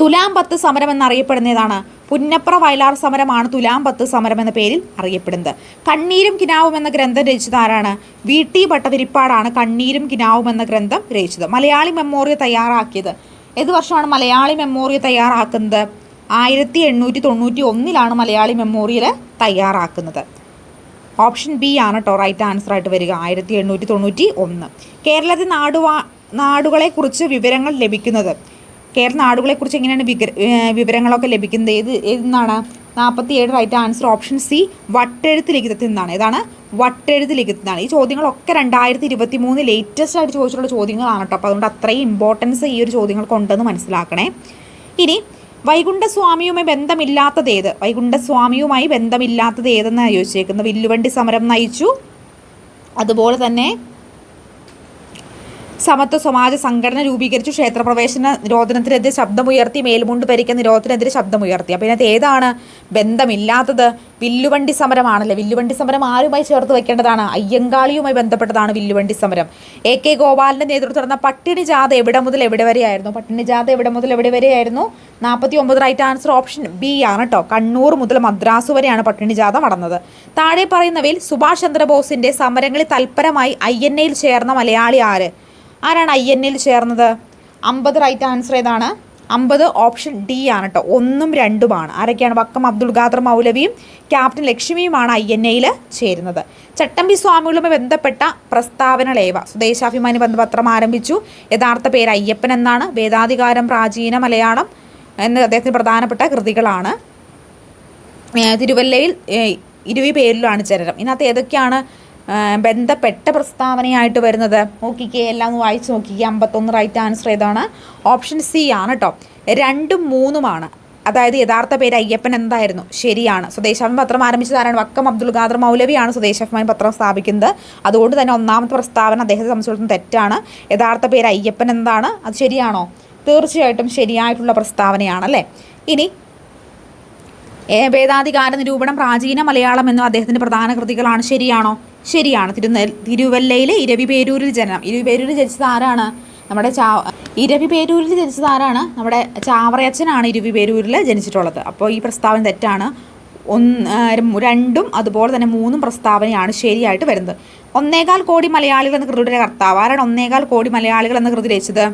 തുലാം പത്ത് സമരം എന്നറിയപ്പെടുന്നതാണ്. പുന്നപ്ര വയലാർ സമരമാണ് തുലാം പത്ത് സമരം എന്ന പേരിൽ അറിയപ്പെടുന്നത്. കണ്ണീരും കിനാവും എന്ന ഗ്രന്ഥം രചിച്ചത് ആരാണ്? വി. ടി. ഭട്ടതിരിപ്പാടാണ് കണ്ണീരും കിനാവും എന്ന ഗ്രന്ഥം രചിച്ചത്. മലയാളി മെമ്മോറിയൽ തയ്യാറാക്കിയത്. ഏത് വർഷമാണ് മലയാളി മെമ്മോറിയൽ തയ്യാറാക്കുന്നത്? ആയിരത്തി എണ്ണൂറ്റി തൊണ്ണൂറ്റി ഒന്നിലാണ് മലയാളി മെമ്മോറിയൽ തയ്യാറാക്കുന്നത്. ഓപ്ഷൻ ബി ആണ് കേട്ടോ റൈറ്റ് ആൻസർ ആയിട്ട് വരിക. ആയിരത്തി എണ്ണൂറ്റി തൊണ്ണൂറ്റി ഒന്ന്. കേരളത്തിൽ നാടുവാ നാടുകളെക്കുറിച്ച് വിവരങ്ങൾ ലഭിക്കുന്നത്. കേരള നാടുകളെക്കുറിച്ച് എങ്ങനെയാണ് വിഗ്ര ഏഹ് വിവരങ്ങളൊക്കെ ലഭിക്കുന്നത്? ഏത് എന്നാണ് നാൽപ്പത്തി ഏഴ് right answer option C Vattezhuthu ലിഖിതത്തിൽ നിന്നാണ് ഏതാണ്? വട്ടെഴുത്ത് ലിഖിതത്തിൽ നിന്നാണ് ഈ ചോദ്യങ്ങളൊക്കെ രണ്ടായിരത്തി ഇരുപത്തി മൂന്ന് ലേറ്റസ്റ്റ് ആയിട്ട് ചോദിച്ചിട്ടുള്ള ചോദ്യങ്ങളാണ് കേട്ടോ. അപ്പോൾ അതുകൊണ്ട് അത്രയും ഇമ്പോർട്ടൻസ് ഈ ഒരു ചോദ്യങ്ങൾക്കുണ്ടെന്ന് മനസ്സിലാക്കണേ. ഇനി വൈകുണ്ഠസ്വാമിയുമായി ബന്ധമില്ലാത്തത് ഏത്? വൈകുണ്ഠസ്വാമിയുമായി ബന്ധമില്ലാത്തത് ഏതെന്നാണ് ചോദിച്ചേക്കുന്നത്? വില്ലുവണ്ടി സമരം നയിച്ചു. അതുപോലെ തന്നെ സമത്വ സമാജ സംഘടന രൂപീകരിച്ചു. ക്ഷേത്രപ്രവേശന നിരോധനത്തിനെതിരെ ശബ്ദമുയർത്തി മേൽമുണ്ട് പരിക്ക നിരോധനത്തിനെതിരെ ശബ്ദമുയർത്തി. അപ്പം ഇതിനകത്ത് ഏതാണ് ബന്ധമില്ലാത്തത്? വില്ലുവണ്ടി സമരമാണല്ലേ? വില്ലുവണ്ടി സമരം ആരുമായി ചേർത്ത് വെക്കേണ്ടതാണ്? അയ്യങ്കാളിയുമായി ബന്ധപ്പെട്ടതാണ് വില്ലുവണ്ടി സമരം. എ കെ ഗോപാലിന്റെ നേതൃത്വം നടന്ന പട്ടിണി ജാഥ എവിടെ മുതൽ എവിടെ വരെയായിരുന്നു? പട്ടിണി ജാഥ എവിടെ മുതൽ എവിടെ വരെയായിരുന്നു? നാൽപ്പത്തി ഒമ്പത് റൈറ്റ് ആൻസർ ഓപ്ഷൻ ബി ആണ് കേട്ടോ കണ്ണൂർ മുതൽ മദ്രാസ് വരെയാണ് പട്ടിണി ജാഥ നടന്നത്. താഴെ പറയുന്നവയിൽ സുഭാഷ് ചന്ദ്രബോസിന്റെ സമരങ്ങളിൽ തൽപരമായി ഐ എൻ എയിൽ ചേർന്ന മലയാളി ആര്? ആരാണ് ഐ എൻ എൽ ചേർന്നത്? അമ്പത് റൈറ്റ് ആൻസർ ഏതാണ്? അമ്പത് ഓപ്ഷൻ ഡി ആണ് കേട്ടോ ഒന്നും രണ്ടുമാണ്. ആരൊക്കെയാണ്? വക്കം അബ്ദുൾ ഖാദർ മൗലവിയും ക്യാപ്റ്റൻ ലക്ഷ്മിയുമാണ് ഐ എൻ എയിൽ ചേരുന്നത്. ചട്ടമ്പി സ്വാമികളുമായി ബന്ധപ്പെട്ട പ്രസ്താവനകളേവ സ്വദേശാഭിമാനി ബന്ധപത്രം ആരംഭിച്ചു. യഥാർത്ഥ പേര് അയ്യപ്പൻ എന്നാണ്. വേദാധികാരം പ്രാചീന മലയാളം എന്ന അദ്ദേഹത്തിന് പ്രധാനപ്പെട്ട കൃതികളാണ്. തിരുവല്ലയിൽ ഇരുവി പേരിലാണ് ചരണം ഇതിനകത്ത് ഏതൊക്കെയാണ് ബന്ധപ്പെട്ട പ്രസ്താവനയായിട്ട് വരുന്നത്. നോക്കിക്കേ എല്ലാം ഒന്ന് വായിച്ച് നോക്കിക്കേ. അമ്പത്തൊന്ന് റൈറ്റ് ആൻസർ ഏതാണ്? ഓപ്ഷൻ സി ആണ് കേട്ടോ രണ്ടും മൂന്നുമാണ്. അതായത് യഥാർത്ഥ പേര് അയ്യപ്പൻ എന്തായിരുന്നു? ശരിയാണ്. സ്വദേശാഭിമാനി പത്രം ആരംഭിച്ചത് ആരാണ്? വക്കം അബ്ദുൽ ഖാദർ മൗലവിയാണ് സ്വദേശാഭിമാനി പത്രം സ്ഥാപിക്കുന്നത്. അതുകൊണ്ട് തന്നെ ഒന്നാമത്തെ പ്രസ്താവന അദ്ദേഹത്തെ സംബന്ധിച്ചിടത്തോളം തെറ്റാണ്. യഥാർത്ഥ പേര് അയ്യപ്പൻ എന്താണ്? അത് ശരിയാണോ? തീർച്ചയായിട്ടും ശരിയായിട്ടുള്ള പ്രസ്താവനയാണ് അല്ലേ? ഇനി വേദാധികാര നിരൂപണം പ്രാചീന മലയാളം എന്നും അദ്ദേഹത്തിന്റെ പ്രധാന കൃതികളാണ്. ശരിയാണോ? ശരിയാണ്. തിരുനെൽ തിരുവല്ലയിലെ ഇരവിപേരൂരിൽ ജനനം. ഇരവിപേരൂരിൽ ജനിച്ചത് ആരാണ്? നമ്മുടെ ചാ ഇരവിപേരൂരിൽ ജനിച്ചത് ആരാണ്? നമ്മുടെ ചാവറയച്ചനാണ് ഇരവിപേരൂരിൽ ജനിച്ചിട്ടുള്ളത്. അപ്പോൾ ഈ പ്രസ്താവന തെറ്റാണ്. ഒന്ന് രണ്ടും അതുപോലെ തന്നെ മൂന്നും പ്രസ്താവനയാണ് ശരിയായിട്ട് വരുന്നത്. ഒന്നേകാൽ കോടി മലയാളികൾ എന്ന കൃതിയുടെ കർത്താവ്. ആരാണ് ഒന്നേകാൽ കോടി മലയാളികൾ എന്ന കൃതി രചിച്ചത്?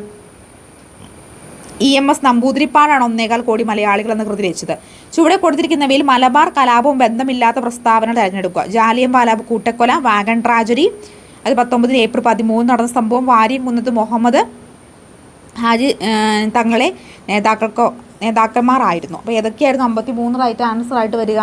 ഇ എം എസ് നമ്പൂതിരിപ്പാടാണ് ഒന്നേകാൽ കോടി മലയാളികൾ എന്ന കൃതി രചിച്ചത്. ചുവടെ കൊടുത്തിരിക്കുന്നവയിൽ മലബാർ കലാപവും ബന്ധമില്ലാത്ത പ്രസ്താവന തിരഞ്ഞെടുക്കുക. ജാലിയൻ വാലാബ് കൂട്ടക്കൊല വാഗൺ ട്രാജഡി അത് പത്തൊമ്പതിന് ഏപ്രിൽ പതിമൂന്ന് നടന്ന സംഭവം വാരിയം കുന്നത്ത് മുഹമ്മദ് ഹാജി തങ്ങളെ നേതാക്കൾക്കോ നേതാക്കന്മാരായിരുന്നു. അപ്പോൾ ഏതൊക്കെയായിരുന്നു അമ്പത്തി മൂന്ന് റൈറ്റ് ആൻസർ ആയിട്ട് വരിക?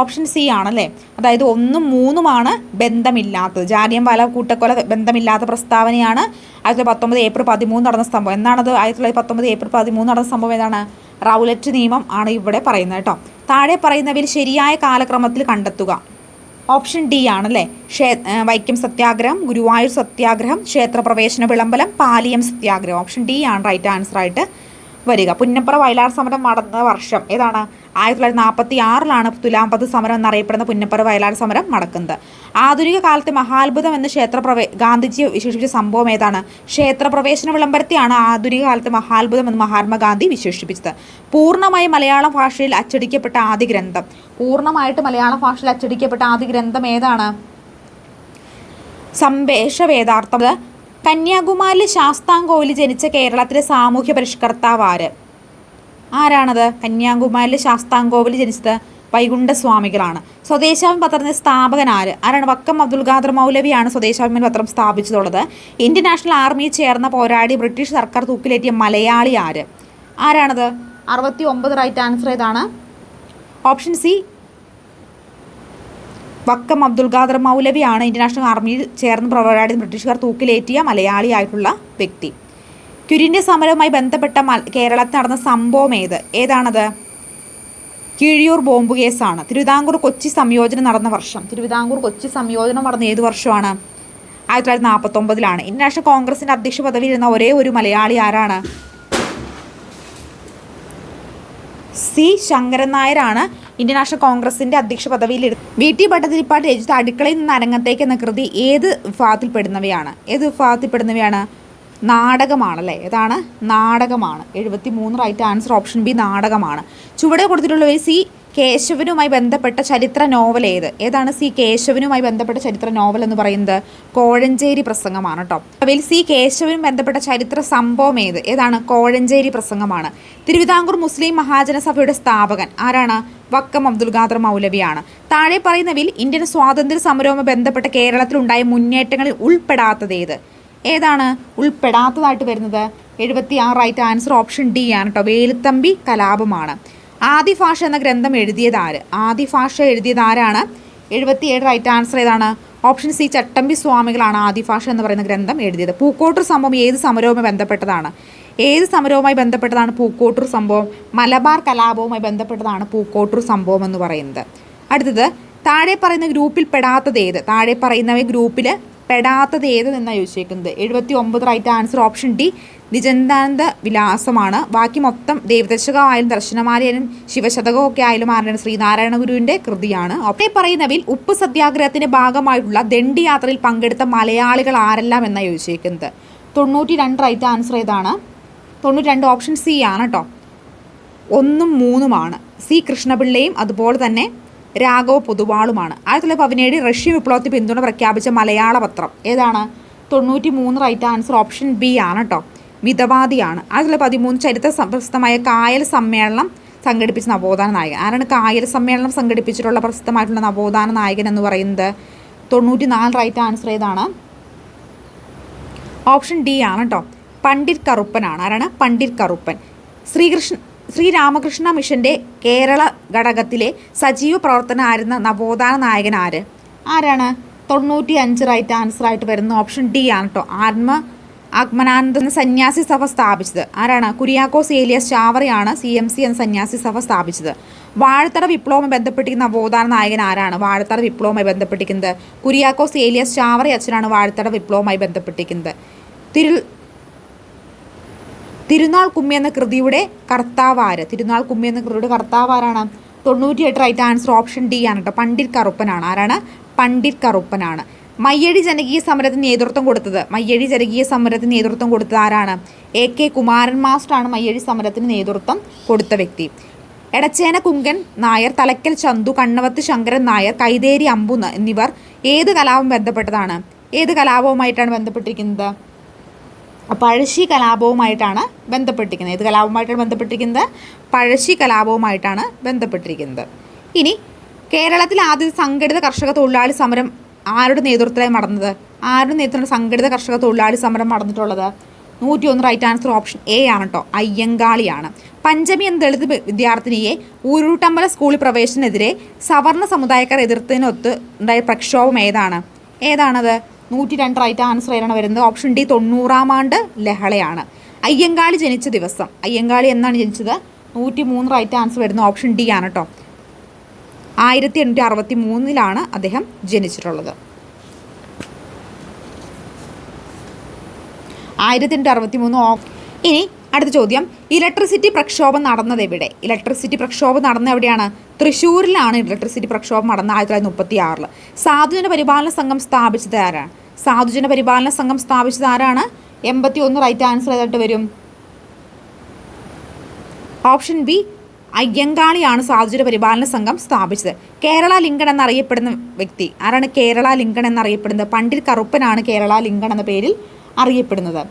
ഓപ്ഷൻ സി ആണല്ലേ? അതായത് ഒന്നും മൂന്നുമാണ് ബന്ധമില്ലാത്തത്. ജാലിയം വല കൂട്ടക്കൊല ബന്ധമില്ലാത്ത പ്രസ്താവനയാണ് ആയിരത്തി തൊള്ളായിരത്തി പത്തൊമ്പത് ഏപ്രിൽ പതിമൂന്ന് നടന്ന സംഭവം. എന്നാണത് ആയിരത്തി തൊള്ളായിരത്തി പത്തൊമ്പത് ഏപ്രിൽ പതിമൂന്ന് നടന്ന സംഭവം ഏതാണ്? റൗലറ്റ് നിയമം ആണ് ഇവിടെ പറയുന്നത് കേട്ടോ. താഴെ പറയുന്നവയിൽ ശരിയായ കാലക്രമത്തിൽ കണ്ടെത്തുക. ഓപ്ഷൻ ഡി ആണല്ലേ? ക്ഷേ വൈക്കം സത്യാഗ്രഹം ഗുരുവായൂർ സത്യാഗ്രഹം ക്ഷേത്രപ്രവേശന വിളംബലം പാലിയം സത്യാഗ്രഹം. ഓപ്ഷൻ ഡി ആണ് റൈറ്റ് ആൻസർ ആയിട്ട് വരിക. പുന്നപ്പുറ വയലാർ സമരം നടന്ന വർഷം. ഏതാണ്? ആയിരത്തി തൊള്ളായിരത്തി നാൽപ്പത്തി ആറിലാണ് തുലാമ്പത് സമരം എന്നറിയപ്പെടുന്ന പുന്നപ്പറ വയലാർ സമരം നടക്കുന്നത്. ആധുനിക കാലത്തെ മഹാത്ഭുതം എന്ന ക്ഷേത്രപ്രവേ ഗാന്ധിജി വിശേഷിപ്പിച്ച സംഭവം ഏതാണ്? ക്ഷേത്രപ്രവേശന വിളംബരത്തെയാണ് ആധുനിക കാലത്തെ മഹാത്ഭുതം എന്ന് മഹാത്മാഗാന്ധി വിശേഷിപ്പിച്ചത്. പൂർണമായി മലയാളം ഭാഷയിൽ അച്ചടിക്കപ്പെട്ട ആദ്യ ഗ്രന്ഥം. പൂർണമായിട്ട് മലയാള ഭാഷയിൽ അച്ചടിക്കപ്പെട്ട ആദ്യ ഗ്രന്ഥം ഏതാണ്? സംവേഷ വേദാർത്ഥം കന്യാകുമാരിലെ ശാസ്താംകോവിൽ ജനിച്ച കേരളത്തിലെ സാമൂഹ്യ പരിഷ്കർത്താവ് ആര്? ആരാണത്? കന്യാകുമാരിലെ ശാസ്താംകോവിൽ ജനിച്ചത് വൈകുണ്ഠസ്വാമികളാണ്. സ്വദേശാഭിമാനി പത്രത്തിന്റെ സ്ഥാപകൻ ആര്? ആരാണ്? വക്കം അബ്ദുൽ ഖാദർ മൗലവിയാണ് സ്വദേശാഭിമാനി പത്രം സ്ഥാപിച്ചതുള്ളത് ഇന്ത്യൻ നാഷണൽ ആർമിയിൽ ചേർന്ന പോരാടി ബ്രിട്ടീഷ് സർക്കാർ തൂക്കിലേറ്റിയ മലയാളി ആര്? ആരാണത്? അറുപത്തി ഒമ്പത് റൈറ്റ് ആൻസർ ഏതാണ്? ഓപ്ഷൻ സി വക്കം അബ്ദുൽ ഖാദർ മൗലവിയാണ് ഇന്ത്യൻ നാഷണൽ ആർമിയിൽ ചേർന്ന് പോരാടി ബ്രിട്ടീഷുകാർ തൂക്കിലേറ്റിയ മലയാളിയായിട്ടുള്ള വ്യക്തി. ക്വിരിന്റെ സമരവുമായി ബന്ധപ്പെട്ട കേരളത്തിൽ നടന്ന സംഭവം ഏത്? ഏതാണത്? കീഴിയൂർ ബോംബ് കേസാണ്. തിരുവിതാംകൂർ കൊച്ചി സംയോജനം നടന്ന വർഷം. തിരുവിതാംകൂർ കൊച്ചി സംയോജനം നടന്ന ഏത് വർഷമാണ്? ആയിരത്തി തൊള്ളായിരത്തി നാൽപ്പത്തൊമ്പതിലാണ് ഇന്ത്യൻ നാഷണൽ കോൺഗ്രസിന്റെ അധ്യക്ഷ പദവിയിലിരുന്ന ഒരേ ഒരു മലയാളി ആരാണ്? സി. ശങ്കരൻ നായരാണ് ഇന്ത്യൻ നാഷണൽ കോൺഗ്രസിന്റെ അധ്യക്ഷ പദവിയിൽ വി. ടി. ഭട്ടതിരിപ്പാട് രചിച്ച അടുക്കളയിൽ നിന്ന് അരങ്ങത്തേക്ക് എന്ന കൃതി ഏത് വിഭാഗത്തിൽപ്പെടുന്നവയാണ്? ഏത് വിഭാഗത്തിൽപ്പെടുന്നവയാണ്? നാടകമാണല്ലേ? ഏതാണ്? നാടകമാണ്. എഴുപത്തി മൂന്ന് റൈറ്റ് ആൻസർ ഓപ്ഷൻ ബി നാടകമാണ്. ചുവടെ കൊടുത്തിട്ടുള്ളവർ സി കേശവനുമായി ബന്ധപ്പെട്ട ചരിത്ര നോവൽ ഏത്? ഏതാണ് സി കേശവനുമായി ബന്ധപ്പെട്ട ചരിത്ര നോവൽ എന്ന് പറയുന്നത്? കോഴഞ്ചേരി പ്രസംഗമാണ് കേട്ടോ അവയിൽ സി കേശവനും ബന്ധപ്പെട്ട ചരിത്ര സംഭവം ഏത്? ഏതാണ്? കോഴഞ്ചേരി പ്രസംഗമാണ്. തിരുവിതാംകൂർ മുസ്ലിം മഹാജന സഭയുടെ സ്ഥാപകൻ ആരാണ്? വക്കം അബ്ദുൽ ഖാദർ മൗലവിയാണ്. താഴെ പറയുന്നവയിൽ ഇന്ത്യൻ സ്വാതന്ത്ര്യ സമരവുമായി ബന്ധപ്പെട്ട കേരളത്തിലുണ്ടായ മുന്നേറ്റങ്ങളിൽ ഉൾപ്പെടാത്തത് ഏത്? ഏതാണ് ഉൾപ്പെടാത്തതായിട്ട് വരുന്നത്? എഴുപത്തി ആറായിട്ട് ആൻസർ ഓപ്ഷൻ ഡി ആണ് കേട്ടോ. വേലുത്തമ്പി കലാപമാണ്. ആദിഭാഷ എന്ന ഗ്രന്ഥം എഴുതിയത് ആര്? ആദിഭാഷ എഴുതിയത് ആരാണ്? എഴുപത്തിയേഴ് റൈറ്റ് ആൻസർ ഏതാണ്? ഓപ്ഷൻ സി ചട്ടമ്പി സ്വാമികളാണ് ആദിഭാഷ എന്ന് പറയുന്ന ഗ്രന്ഥം എഴുതിയത്. പൂക്കോട്ടൂർ സംഭവം ഏത് സമരവുമായി ബന്ധപ്പെട്ടതാണ്? ഏത് സമരവുമായി ബന്ധപ്പെട്ടതാണ് പൂക്കോട്ടൂർ സംഭവം? മലബാർ കലാപവുമായി ബന്ധപ്പെട്ടതാണ് പൂക്കോട്ടൂർ സംഭവം എന്ന് പറയുന്നത്. അടുത്തത് താഴെ പറയുന്ന ഗ്രൂപ്പിൽ പെടാത്തത് ഏത്? താഴെ പറയുന്നവ ഗ്രൂപ്പിൽ പെടാത്തത് ഏത് എന്നാണ് ചോദിച്ചേക്കുന്നത്? എഴുപത്തി ഒമ്പത് റൈറ്റ് ആൻസർ ഓപ്ഷൻ ഡി നിജന്താനന്ദ വിലാസമാണ്. ബാക്കി മൊത്തം ദേവദശകമായാലും ദർശനമാലയായാലും ശിവശതകവും ഒക്കെ ആയാലും ആരാണ്? ശ്രീനാരായണ ഗുരുവിന്റെ കൃതിയാണ്. ഒപ്പേ പറയുന്നവയിൽ ഉപ്പ് സത്യാഗ്രഹത്തിന്റെ ഭാഗമായിട്ടുള്ള ദണ്ഡി യാത്രയിൽ പങ്കെടുത്ത മലയാളികൾ ആരെല്ലാം എന്നാണ് ചോദിച്ചേക്കുന്നത്? തൊണ്ണൂറ്റി രണ്ട് റൈറ്റ് ആൻസർ ഏതാണ്? തൊണ്ണൂറ്റി രണ്ട് ഓപ്ഷൻ സി ആണ് കേട്ടോ ഒന്നും മൂന്നുമാണ് സി കൃഷ്ണപിള്ളയും അതുപോലെ തന്നെ രാഘവ പൊതുവാളുമാണ്. ആയിരത്തി തൊള്ളായിരത്തി പതിനേഴ് റഷ്യൻ വിപ്ലവത്തിൽ പിന്തുണ പ്രഖ്യാപിച്ച മലയാള പത്രം. ഏതാണ്? തൊണ്ണൂറ്റി മൂന്ന് റൈറ്റ് ആൻസർ ഓപ്ഷൻ ബി ആണ് കേട്ടോ മിതവാദിയാണ്. ആയിരത്തി തൊള്ളായിരത്തി പതിമൂന്ന് ചരിത്ര പ്രസിദ്ധമായ കായൽ സമ്മേളനം സംഘടിപ്പിച്ച നവോത്ഥാന നായകൻ. ആരാണ് കായൽ സമ്മേളനം സംഘടിപ്പിച്ചിട്ടുള്ള പ്രസിദ്ധമായിട്ടുള്ള നവോത്ഥാന നായകൻ എന്ന് പറയുന്നത്? തൊണ്ണൂറ്റി നാല് റൈറ്റ് ആൻസർ ഏതാണ്? ഓപ്ഷൻ ഡി ആണ് കേട്ടോ പണ്ഡിറ്റ് കറുപ്പനാണ്. ആരാണ്? പണ്ഡിറ്റ് കറുപ്പൻ. ശ്രീകൃഷ്ണ ശ്രീരാമകൃഷ്ണ മിഷന്റെ കേരള ഘടകത്തിലെ സജീവ പ്രവർത്തനമായിരുന്ന നവോത്ഥാന നായകൻ ആര്? ആരാണ്? തൊണ്ണൂറ്റി അഞ്ച് റൈറ്റ് ആൻസർ ആയിട്ട് വരുന്ന ഓപ്ഷൻ ഡി ആണ് കേട്ടോ ആത്മ ആത്മനാനന്ദ എന്ന സന്യാസി സഭ സ്ഥാപിച്ചത്. ആരാണ്? കുര്യാക്കോസ് ഏലിയസ് ചാവറയാണ് സി എം സി എന്ന സന്യാസി സഭ സ്ഥാപിച്ചത്. വാഴത്തട വിപ്ലവവുമായി ബന്ധപ്പെട്ടിരിക്കുന്ന നവോത്ഥാന നായകൻ ആരാണ്? വാഴത്തട വിപ്ലവവുമായി ബന്ധപ്പെട്ടിരിക്കുന്നത് കുര്യാക്കോസ് ഏലിയസ് ചാവറ അച്ഛനാണ് വാഴത്തട വിപ്ലവവുമായി ബന്ധപ്പെട്ടിരിക്കുന്നത്. തിരു തിരുനാൾ കുമ്മി എന്ന കൃതിയുടെ കർത്താവാര്. തിരുനാൾ കുമ്മി എന്ന കൃതിയുടെ കർത്താവാരാണ്. തൊണ്ണൂറ്റിയെട്ട് റൈറ്റ് ആൻസർ ഓപ്ഷൻ ഡി ആണ് കേട്ടോ. പണ്ഡിറ്റ് കറുപ്പനാണ്. ആരാണ്? പണ്ഡിറ്റ് കറുപ്പനാണ്. മയ്യഴി ജനകീയ സമരത്തിന് നേതൃത്വം കൊടുത്തത്. മയ്യഴി ജനകീയ സമരത്തിന് നേതൃത്വം കൊടുത്തത് ആരാണ്? എ കെ കുമാരൻ മാസ്റ്ററാണ് മയ്യഴി സമരത്തിന് നേതൃത്വം കൊടുത്ത വ്യക്തി. എടച്ചേന കുങ്കൻ നായർ തലക്കൽ ചന്തു കണ്ണവത്ത് ശങ്കരൻ നായർ കൈതേരി അമ്പുന്ന് എന്നിവർ ഏത് കലാപം ബന്ധപ്പെട്ടതാണ്? ഏത് കലാപവുമായിട്ടാണ് ബന്ധപ്പെട്ടിരിക്കുന്നത്? പഴശ്ശി കലാപവുമായിട്ടാണ് ബന്ധപ്പെട്ടിരിക്കുന്നത്. ഏത് കലാപവുമായിട്ടാണ് ബന്ധപ്പെട്ടിരിക്കുന്നത്? പഴശ്ശി കലാപവുമായിട്ടാണ് ബന്ധപ്പെട്ടിരിക്കുന്നത്. ഇനി കേരളത്തിൽ ആദ്യത്തെ സംഘടിത കർഷക തൊഴിലാളി സമരം ആരുടെ നേതൃത്വത്തിലായി നടന്നത്? ആരുടെ നേതൃത്വത്തിൽ സംഘടിത കർഷക തൊഴിലാളി സമരം നടന്നിട്ടുള്ളത്? നൂറ്റി ഒന്ന് റൈറ്റ് ആൻസർ ഓപ്ഷൻ എ ആണ് കേട്ടോ അയ്യങ്കാളിയാണ്. പഞ്ചമി എന്ന ദളിത് വിദ്യാർത്ഥിനിയെ ഊരുട്ടമ്പല സ്കൂളിൽ പ്രവേശനത്തിനെതിരെ സവർണ സമുദായക്കാർ എതിർത്തതിനൊത്ത് ഉണ്ടായ പ്രക്ഷോഭം ഏതാണ്? ഏതാണത്? നൂറ്റി രണ്ട് റൈറ്റ് ആൻസർ ഏതാണ് വരുന്നത്. ഓപ്ഷൻ ഡി തൊണ്ണൂറാം ആണ്ട് ലഹളയാണ്. അയ്യങ്കാളി ജനിച്ച ദിവസം. അയ്യങ്കാളി എന്നാണ് ജനിച്ചത്? നൂറ്റി മൂന്ന് റൈറ്റ് ആൻസർ വരുന്ന ഓപ്ഷൻ ഡി ആണ് കേട്ടോ ആയിരത്തി എണ്ണൂറ്റി അറുപത്തി മൂന്നിലാണ് അദ്ദേഹം ജനിച്ചിട്ടുള്ളത്. ആയിരത്തി എണ്ണൂറ്റി അറുപത്തി മൂന്ന് ഇനി അടുത്ത ചോദ്യം. ഇലക്ട്രിസിറ്റി പ്രക്ഷോഭം നടന്നത് എവിടെ? ഇലക്ട്രിസിറ്റി പ്രക്ഷോഭം നടന്നത് എവിടെയാണ്? തൃശ്ശൂരിലാണ് ഇലക്ട്രിസിറ്റി പ്രക്ഷോഭം നടന്നത് ആയിരത്തി തൊള്ളായിരത്തി മുപ്പത്തി ആറിൽ സാധുജന പരിപാലന സംഘം സ്ഥാപിച്ചത് ആരാണ്? സാധുജന പരിപാലന സംഘം സ്ഥാപിച്ചത് ആരാണ്? എൺപത്തി ഒന്ന് റൈറ്റ് ആൻസർ ഏതായിട്ട് വരും? ഓപ്ഷൻ ബി അയ്യങ്കാളിയാണ് സാധുജന പരിപാലന സംഘം സ്ഥാപിച്ചത്. കേരള ലിങ്കൺ എന്നറിയപ്പെടുന്ന വ്യക്തി. ആരാണ് കേരള ലിങ്കൺ എന്നറിയപ്പെടുന്നത്? പണ്ഡിറ്റ് കറുപ്പനാണ് കേരള ലിങ്കൺ എന്ന പേരിൽ അറിയപ്പെടുന്നത്.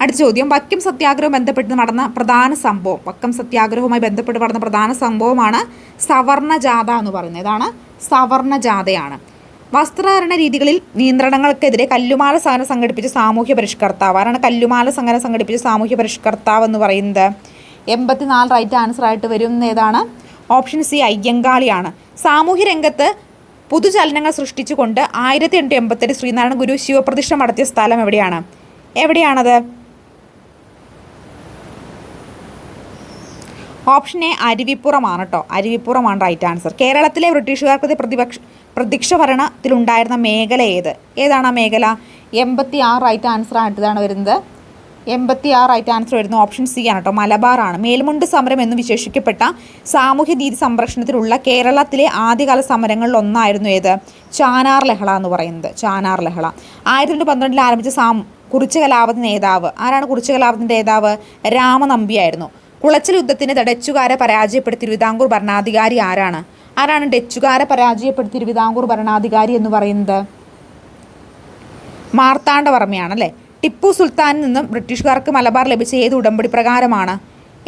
അടുത്ത ചോദ്യം വക്കം സത്യാഗ്രഹവും ബന്ധപ്പെട്ട് നടന്ന പ്രധാന സംഭവം. വക്കം സത്യാഗ്രഹവുമായി ബന്ധപ്പെട്ട് നടന്ന പ്രധാന സംഭവമാണ് സവർണ ജാഥ എന്ന് പറയുന്നത്. ഇതാണ് സവർണ ജാഥയാണ് വസ്ത്രധാരണ രീതികളിൽ നിയന്ത്രണങ്ങൾക്കെതിരെ കല്ലുമാല സമരം സംഘടിപ്പിച്ച സാമൂഹ്യ പരിഷ്കർത്താവ്. ആരാണ് കല്ലുമാല സമരം സംഘടിപ്പിച്ച സാമൂഹ്യ പരിഷ്കർത്താവ് എന്ന് പറയുന്നത്? എൺപത്തിനാല് റൈറ്റ് ആൻസർ ആയിട്ട് വരുന്ന ഏതാണ്? ഓപ്ഷൻ സി അയ്യങ്കാളിയാണ്. സാമൂഹ്യ രംഗത്ത് പുതുചലനങ്ങൾ സൃഷ്ടിച്ചുകൊണ്ട് ആയിരത്തി എണ്ണൂറ്റി എൺപത്തെട്ട് ശ്രീനാരായണ ഗുരു ശിവപ്രതിഷ്ഠ നടത്തിയ സ്ഥലം എവിടെയാണ്? എവിടെയാണത്? ഓപ്ഷൻ എ അരുവിപ്പുറമാണ് കേട്ടോ അരുവിപ്പുറമാണ് റൈറ്റ് ആൻസർ കേരളത്തിലെ ബ്രിട്ടീഷുകാർക്ക് പ്രതിപക്ഷ പ്രത്യക്ഷ ഭരണത്തിലുണ്ടായിരുന്ന മേഖല ഏത്? ഏതാണ് ആ മേഖല? എൺപത്തി ആറ് റൈറ്റ് ആൻസർ ആയിട്ടാണ് വരുന്നത്. എൺപത്തി ആറ് റൈറ്റ് ആൻസർ വരുന്നത് ഓപ്ഷൻ സി ആണ് കേട്ടോ. മലബാറാണ് മേൽമുണ്ട് സമരം എന്ന് വിശേഷിക്കപ്പെട്ട സാമൂഹ്യ നീതി സംരക്ഷണത്തിലുള്ള കേരളത്തിലെ ആദ്യകാല സമരങ്ങളിൽ ഒന്നായിരുന്നു ഏത്? ചാനാർ ലഹള എന്ന് പറയുന്നത്. ചാനാർ ലഹള. ആയിരത്തി തൊണ്ണൂറ്റി പന്ത്രണ്ടിൽ ആരംഭിച്ച സാം കുറിച്ച കലാപത്തിന്റെ നേതാവ്. ആരാണ് കുറിച്ച കലാപത്തിന്റെ നേതാവ്? രാമനമ്പിയായിരുന്നു. കുളച്ചൽ യുദ്ധത്തിന് ഡച്ചുകാരെ പരാജയപ്പെടുത്തി തിരുവിതാംകൂർ ഭരണാധികാരി ആരാണ്? ആരാണ് ഡച്ചുകാരെ പരാജയപ്പെടുത്തി തിരുവിതാംകൂർ ഭരണാധികാരി എന്ന് പറയുന്നത്? മാർത്താണ്ഡവർമ്മയാണ് അല്ലേ ടിപ്പു സുൽത്താനിൽ നിന്നും ബ്രിട്ടീഷുകാർക്ക് മലബാർ ലഭിച്ച ഏത് ഉടമ്പടി പ്രകാരമാണ്?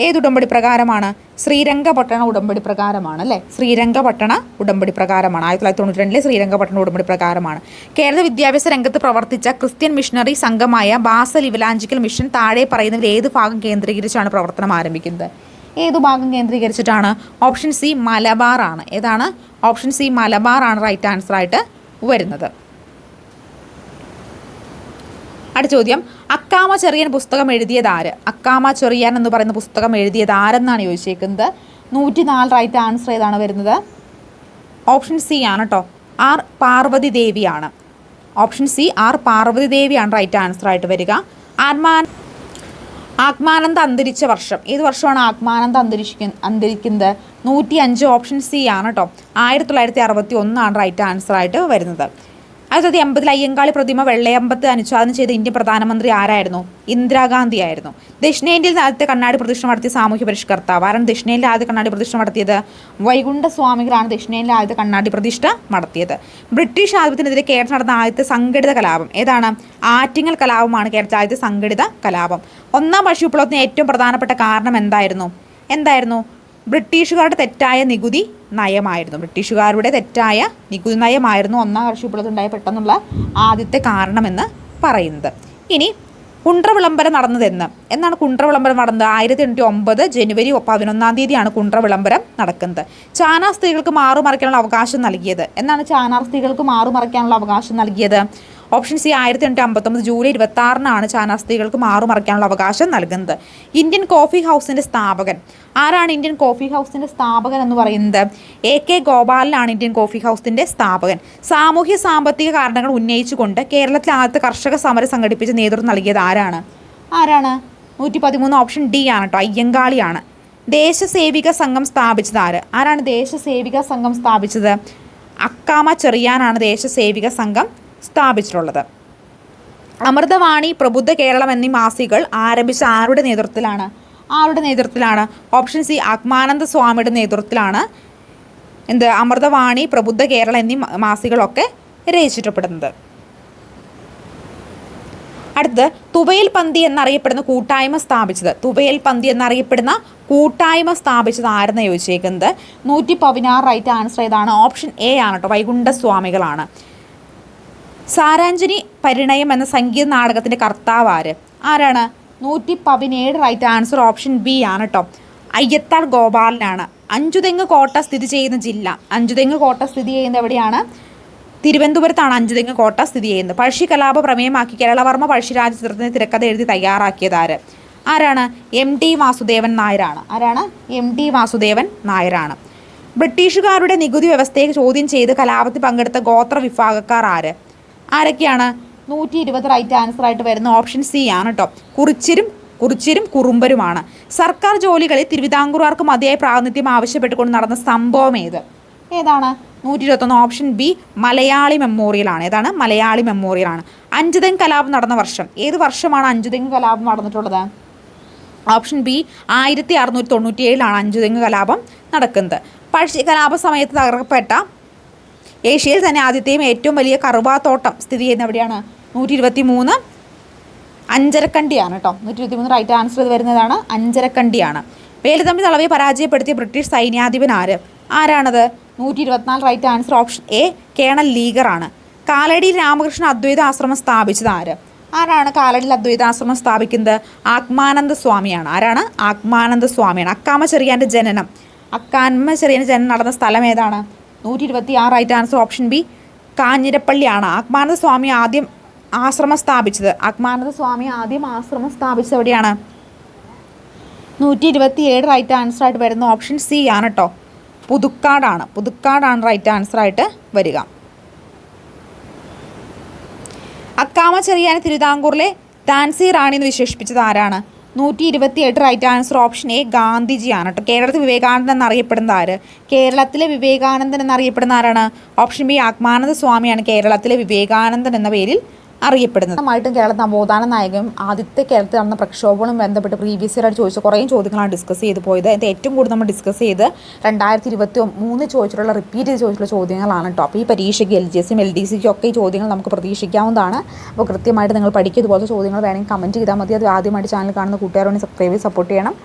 ഏത് ഉടമ്പടി പ്രകാരമാണ്? ശ്രീരംഗപട്ടണ ഉടമ്പടി പ്രകാരമാണ് അല്ലേ? ശ്രീരംഗപട്ടണ ഉടമ്പടി പ്രകാരമാണ്. ആയിരത്തി തൊള്ളായിരത്തി തൊണ്ണൂറ്റി രണ്ടിലെ ശ്രീരംഗപട്ടണ ഉടമ്പടി പ്രകാരമാണ്. കേരള വിദ്യാഭ്യാസ രംഗത്ത് പ്രവർത്തിച്ച ക്രിസ്ത്യൻ മിഷണറി സംഘമായ ബാസൽ ഇവലാഞ്ചിക്കൽ മിഷൻ താഴെ പറയുന്നതിൽ ഏത് ഭാഗം കേന്ദ്രീകരിച്ചാണ് പ്രവർത്തനം ആരംഭിക്കുന്നത്? ഏത് ഭാഗം കേന്ദ്രീകരിച്ചിട്ടാണ്? ഓപ്ഷൻ സി മലബാർ ആണ് ഏതാണ്? ഓപ്ഷൻ സി മലബാർ ആണ് റൈറ്റ് ആൻസർ ആയിട്ട് വരുന്നത്. അടുത്ത ചോദ്യം. അക്കാമ ചെറിയൻ പുസ്തകം എഴുതിയത് ആര്? അക്കാമ ചെറിയാൻ എന്ന് പറയുന്ന പുസ്തകം എഴുതിയത് ആരെന്നാണ് ചോദിച്ചേക്കുന്നത്? നൂറ്റി നാല് റൈറ്റ് ആൻസർ ഏതാണ് വരുന്നത്? ഓപ്ഷൻ സി ആണ് കേട്ടോ ആർ പാർവതി ദേവിയാണ്. ഓപ്ഷൻ സി ആർ പാർവതി ദേവിയാണ് റൈറ്റ് ആൻസർ ആയിട്ട് വരിക. ആത്മാ ആത്മാനന്ദ അന്തരിച്ച വർഷം. ഏത് വർഷമാണ് ആത്മാനന്ദ അന്തരിക്ക അന്തരിക്കുന്നത്? നൂറ്റി അഞ്ച് ഓപ്ഷൻ സി ആണ് കേട്ടോ ആയിരത്തി തൊള്ളായിരത്തി അറുപത്തി ഒന്നാണ് റൈറ്റ് ആൻസർ ആയിട്ട് വരുന്നത്. ആയിരത്തി എൺപതിൽ അയ്യങ്കാളി പ്രതിമ വെള്ളയമ്പത്ത് അനുച്ഛാദനം ചെയ്ത ഇന്ത്യൻ പ്രധാനമന്ത്രി ആരായിരുന്നു? ഇന്ദിരാഗാന്ധി ആയിരുന്നു ദക്ഷിണേന്ത്യയിൽ ആദ്യത്തെ കണ്ണാടി പ്രതിഷ്ഠ നടത്തിയ സാമൂഹ്യ പരിഷ്കർത്താവ് ആരാണ്? ദക്ഷിണേന്ത്യയിൽ ആദ്യ കണ്ണാടി പ്രതിഷ്ഠ നടത്തിയത് വൈകുണ്ഠ സ്വാമികളാണ് ദക്ഷിണേന്ത്യയിൽ ആദ്യത്തെ കണ്ണാടി പ്രതിഷ്ഠ നടത്തിയത്. ബ്രിട്ടീഷ് ആധിപത്യത്തിനെതിരെ കേരളത്തിൽ നടന്ന ആദ്യത്തെ സംഘടിത കലാപം ഏതാണ്? ആറ്റിങ്ങൽ കലാപമാണ് കേരളത്തിലെ ആദ്യത്തെ സംഘടിത കലാപം. ഒന്നാം വർഷ വിപ്ലവത്തിന് ഏറ്റവും പ്രധാനപ്പെട്ട കാരണം എന്തായിരുന്നു? എന്തായിരുന്നു? ബ്രിട്ടീഷുകാരുടെ തെറ്റായ നികുതി നയമായിരുന്നു. ബ്രിട്ടീഷുകാരുടെ തെറ്റായ നികുതി നയമായിരുന്നു ഒന്നാം വർഷ വിപ്ലവത്തിലുണ്ടായ പെട്ടെന്നുള്ള ആദ്യത്തെ കാരണമെന്ന് പറയുന്നത്. ഇനി കുണ്ട്ര വിളംബരം നടന്നതെന്ന്. എന്നാണ് കുണ്ട്ര വിളംബരം നടന്നത്? ആയിരത്തി എണ്ണൂറ്റി ഒമ്പത് ജനുവരി പതിനൊന്നാം തീയതിയാണ് കുണ്ട്ര വിളംബരം നടക്കുന്നത്. ചാനാർ സ്ത്രീകൾക്ക് മാറുമറയ്ക്കാനുള്ള അവകാശം നൽകിയത്. എന്നാണ് ചാനാർ സ്ത്രീകൾക്ക് മാറുമറയ്ക്കാനുള്ള അവകാശം നൽകിയത്? ഓപ്ഷൻ സി ആയിരത്തി എണ്ണൂറ്റി അമ്പത്തൊമ്പത് ജൂലൈ ഇരുപത്തി ആറിനാണ് ചാനാസ്ത്രീകൾക്ക് മാറുമറയ്ക്കാനുള്ള അവകാശം നൽകുന്നത്. ഇന്ത്യൻ കോഫി ഹൗസിന്റെ സ്ഥാപകൻ. ആരാണ് ഇന്ത്യൻ കോഫി ഹൗസിന്റെ സ്ഥാപകൻ എന്ന് പറയുന്നത്? എ കെ ഗോപാലനാണ് ഇന്ത്യൻ കോഫി ഹൗസിന്റെ സ്ഥാപകൻ. സാമൂഹ്യ സാമ്പത്തിക കാരണങ്ങൾ ഉന്നയിച്ചുകൊണ്ട് കേരളത്തിലെ ആദ്യത്തെ കർഷക സമരം സംഘടിപ്പിച്ച് നേതൃത്വം നൽകിയത് ആരാണ്? ആരാണ്? നൂറ്റി പതിമൂന്ന് ഓപ്ഷൻ ഡി ആണ് കേട്ടോ. അയ്യങ്കാളിയാണ്. ദേശസേവിക സംഘം സ്ഥാപിച്ചത് ആര്? ആരാണ് ദേശസേവിക സംഘം സ്ഥാപിച്ചത്? അക്കാമ ചെറിയാനാണ് ദേശസേവിക സംഘം സ്ഥാപിച്ചിട്ടുള്ളത്. അമൃതവാണി പ്രബുദ്ധ കേരളം എന്നീ മാസികകൾ ആരംഭിച്ച ആരുടെ നേതൃത്വത്തിലാണ്? ആരുടെ നേതൃത്വത്തിലാണ്? ഓപ്ഷൻ സി ആത്മാനന്ദ സ്വാമിയുടെ നേതൃത്വത്തിലാണ് എന്ത്? അമൃതവാണി പ്രബുദ്ധ കേരളം എന്നീ മാസികളൊക്കെ രചിച്ചിട്ടപ്പെടുന്നത്. അടുത്തത് തുവയിൽ പന്തി എന്നറിയപ്പെടുന്ന കൂട്ടായ്മ സ്ഥാപിച്ചത്. തുവയിൽ പന്തി എന്നറിയപ്പെടുന്ന കൂട്ടായ്മ സ്ഥാപിച്ചത് ആരെന്ന് ചോദിച്ചേക്കുന്നത്? നൂറ്റി പതിനാറ് റൈറ്റ് ആൻസർ ഏതാണ്? ഓപ്ഷൻ എ ആണ് കേട്ടോ. വൈകുണ്ഠസ്വാമികളാണ്. സാരാഞ്ജനി പരിണയം എന്ന സംഗീത നാടകത്തിന്റെ കർത്താവ് ആര്? ആരാണ്? നൂറ്റി പതിനേഴ് റൈറ്റ് ആൻസർ ഓപ്ഷൻ ബി ആണ് കേട്ടോ അയ്യത്താൾ ഗോപാലനാണ്. അഞ്ചുതെങ്ങ് കോട്ട സ്ഥിതി ചെയ്യുന്ന ജില്ല? അഞ്ചുതെങ്ങ് കോട്ട സ്ഥിതി ചെയ്യുന്നത് എവിടെയാണ്? തിരുവനന്തപുരത്താണ് അഞ്ചുതെങ്ങ് കോട്ട സ്ഥിതി ചെയ്യുന്നത്. പഴശ്ശി കലാപ പ്രമേയമാക്കി കേരളവർമ്മ പഴശ്ശിരാജ ചിത്രത്തിന് തിരക്കഥ എഴുതി തയ്യാറാക്കിയത് ആര്? ആരാണ്? എം ടി വാസുദേവൻ നായരാണ്. ആരാണ്? എം ടി വാസുദേവൻ നായരാണ്. ബ്രിട്ടീഷുകാരുടെ നികുതി വ്യവസ്ഥയെ ചോദ്യം ചെയ്ത് കലാപത്തിൽ പങ്കെടുത്ത ഗോത്ര വിഭാഗക്കാർ ആര്? ആരൊക്കെയാണ്? നൂറ്റി ഇരുപത് റൈറ്റ് ആൻസർ ആയിട്ട് വരുന്ന ഓപ്ഷൻ സി ആണ് കേട്ടോ കുറിച്ചിരും കുറിച്ചിരും കുറുമ്പരുമാണ്. സർക്കാർ ജോലികളിൽ തിരുവിതാംകൂറുകാർക്ക് മതിയായ പ്രാതിനിധ്യം ആവശ്യപ്പെട്ടുകൊണ്ട് നടന്ന സംഭവം ഏത്? ഏതാണ്? നൂറ്റി ഇരുപത്തൊന്ന് ഓപ്ഷൻ ബി മലയാളി മെമ്മോറിയലാണ് ഏതാണ്? മലയാളി മെമ്മോറിയലാണ് ആണ്. അഞ്ചുതെങ്ങ് കലാപം നടന്ന വർഷം. ഏത് വർഷമാണ് അഞ്ചുതെങ് കലാപം നടന്നിട്ടുള്ളത്? ഓപ്ഷൻ ബി ആയിരത്തി അറുന്നൂറ്റി തൊണ്ണൂറ്റി ഏഴിലാണ് അഞ്ചുതെങ്ങ് കലാപം നടക്കുന്നത്. പഴശ്ശി കലാപ സമയത്ത് തകർക്കപ്പെട്ട ഏഷ്യയിൽ തന്നെ ആദ്യത്തെയും ഏറ്റവും വലിയ കറുവാത്തോട്ടം സ്ഥിതി ചെയ്യുന്ന എവിടെയാണ്? നൂറ്റി ഇരുപത്തി മൂന്ന് അഞ്ചരക്കണ്ടിയാണ് കേട്ടോ നൂറ്റി ഇരുപത്തി മൂന്ന് റൈറ്റ് ആൻസർ ഇത് വരുന്നതാണ് അഞ്ചരക്കണ്ടിയാണ്. വേലുതമ്പി തളവയെ പരാജയപ്പെടുത്തിയ ബ്രിട്ടീഷ് സൈന്യാധിപൻ ആര്? ആരാണത്? നൂറ്റി ഇരുപത്തിനാല് right answer option A colonel ലീഗറാണ് കാലടിയിൽ രാമകൃഷ്ണ അദ്വൈത ആശ്രമം സ്ഥാപിച്ചത് ആര്? ആരാണ് കാലടിയിൽ അദ്വൈതാശ്രമം സ്ഥാപിക്കുന്നത്? ആത്മാനന്ദ സ്വാമിയാണ്. ആരാണ്? ആത്മാനന്ദ സ്വാമിയാണ്. അക്കാമ ചെറിയാന്റെ ജനനം. അക്കാമ ചെറിയാന്റെ ജനനം നടന്ന സ്ഥലം ഏതാണ്? നൂറ്റി ഇരുപത്തി ആറ് റൈറ്റ് ആൻസർ ഓപ്ഷൻ ബി കാഞ്ഞിരപ്പള്ളിയാണ്. ആത്മാനന്ദ സ്വാമി ആദ്യം ആശ്രമം സ്ഥാപിച്ചത്. ആത്മാനന്ദ സ്വാമി ആദ്യം ആശ്രമം സ്ഥാപിച്ചത് എവിടെയാണ് നൂറ്റി ഇരുപത്തി ഏഴ് റൈറ്റ് ആൻസർ ആയിട്ട് വരുന്ന ഓപ്ഷൻ സി ആണ് കേട്ടോ പുതുക്കാടാണ്. പുതുക്കാടാണ് റൈറ്റ് ആൻസർ ആയിട്ട് വരിക. അക്കാമ ചെറിയാൻ തിരുവിതാംകൂറിലെ താൻസി റാണി എന്ന് വിശേഷിപ്പിച്ചത് ആരാണ്? നൂറ്റി ഇരുപത്തി എട്ട് റൈറ്റ് ആൻസർ ഓപ്ഷൻ എ ഗാന്ധിജിയാണ് കേട്ടോ കേരളത്തിൽ വിവേകാനന്ദൻ എന്നറിയപ്പെടുന്ന ആര്? കേരളത്തിലെ വിവേകാനന്ദൻ എന്നറിയപ്പെടുന്ന ആരാണ്? ഓപ്ഷൻ ബി ആത്മാനന്ദ സ്വാമിയാണ് കേരളത്തിലെ വിവേകാനന്ദൻ എന്ന പേരിൽ അറിയപ്പെടുന്നത്. ആയിട്ടും കേരള നവോത്ഥാന നായകനും ആദ്യത്തെ കേരളത്തിൽ നടന്ന പ്രക്ഷോഭങ്ങളും ബന്ധപ്പെട്ട് പ്രീവിയസ് ഇയറായിട്ട് ചോദിച്ച കുറേ ചോദ്യങ്ങളാണ് ഡിസ്കസ് ചെയ്ത് പോയത്. അതിന്റെ ഏറ്റവും കൂടുതൽ നമ്മൾ ഡിസ്കസ് ചെയ്ത് രണ്ടായിരത്തി ഇരുപത്തി മൂന്ന് ചോദിച്ചിട്ടുള്ള റിപ്പീറ്റ് ചെയ്ത് ചോദിച്ചിട്ടുള്ള ചോദ്യങ്ങളാണ് കേട്ടോ അപ്പോൾ ഈ പരീക്ഷയ്ക്ക് എൽ ജി എസിനും എൽ ഡി സിക്കും ഒക്കെ ഈ ചോദ്യങ്ങൾ നമുക്ക് പ്രതീക്ഷിക്കാവുന്നതാണ്. അപ്പോൾ കൃത്യമായിട്ട് നിങ്ങൾ പഠിക്കുക. ഇതുപോലത്തെ ചോദ്യങ്ങൾ വേണമെങ്കിൽ കമന്റ് ചെയ്താൽ മതി. അത് ആദ്യമായിട്ട് ചാനൽ കാണുന്ന കൂട്ടുകാരോട് സബ്സ്ക്രൈബ് സപ്പോർട്ട് ചെയ്യണം.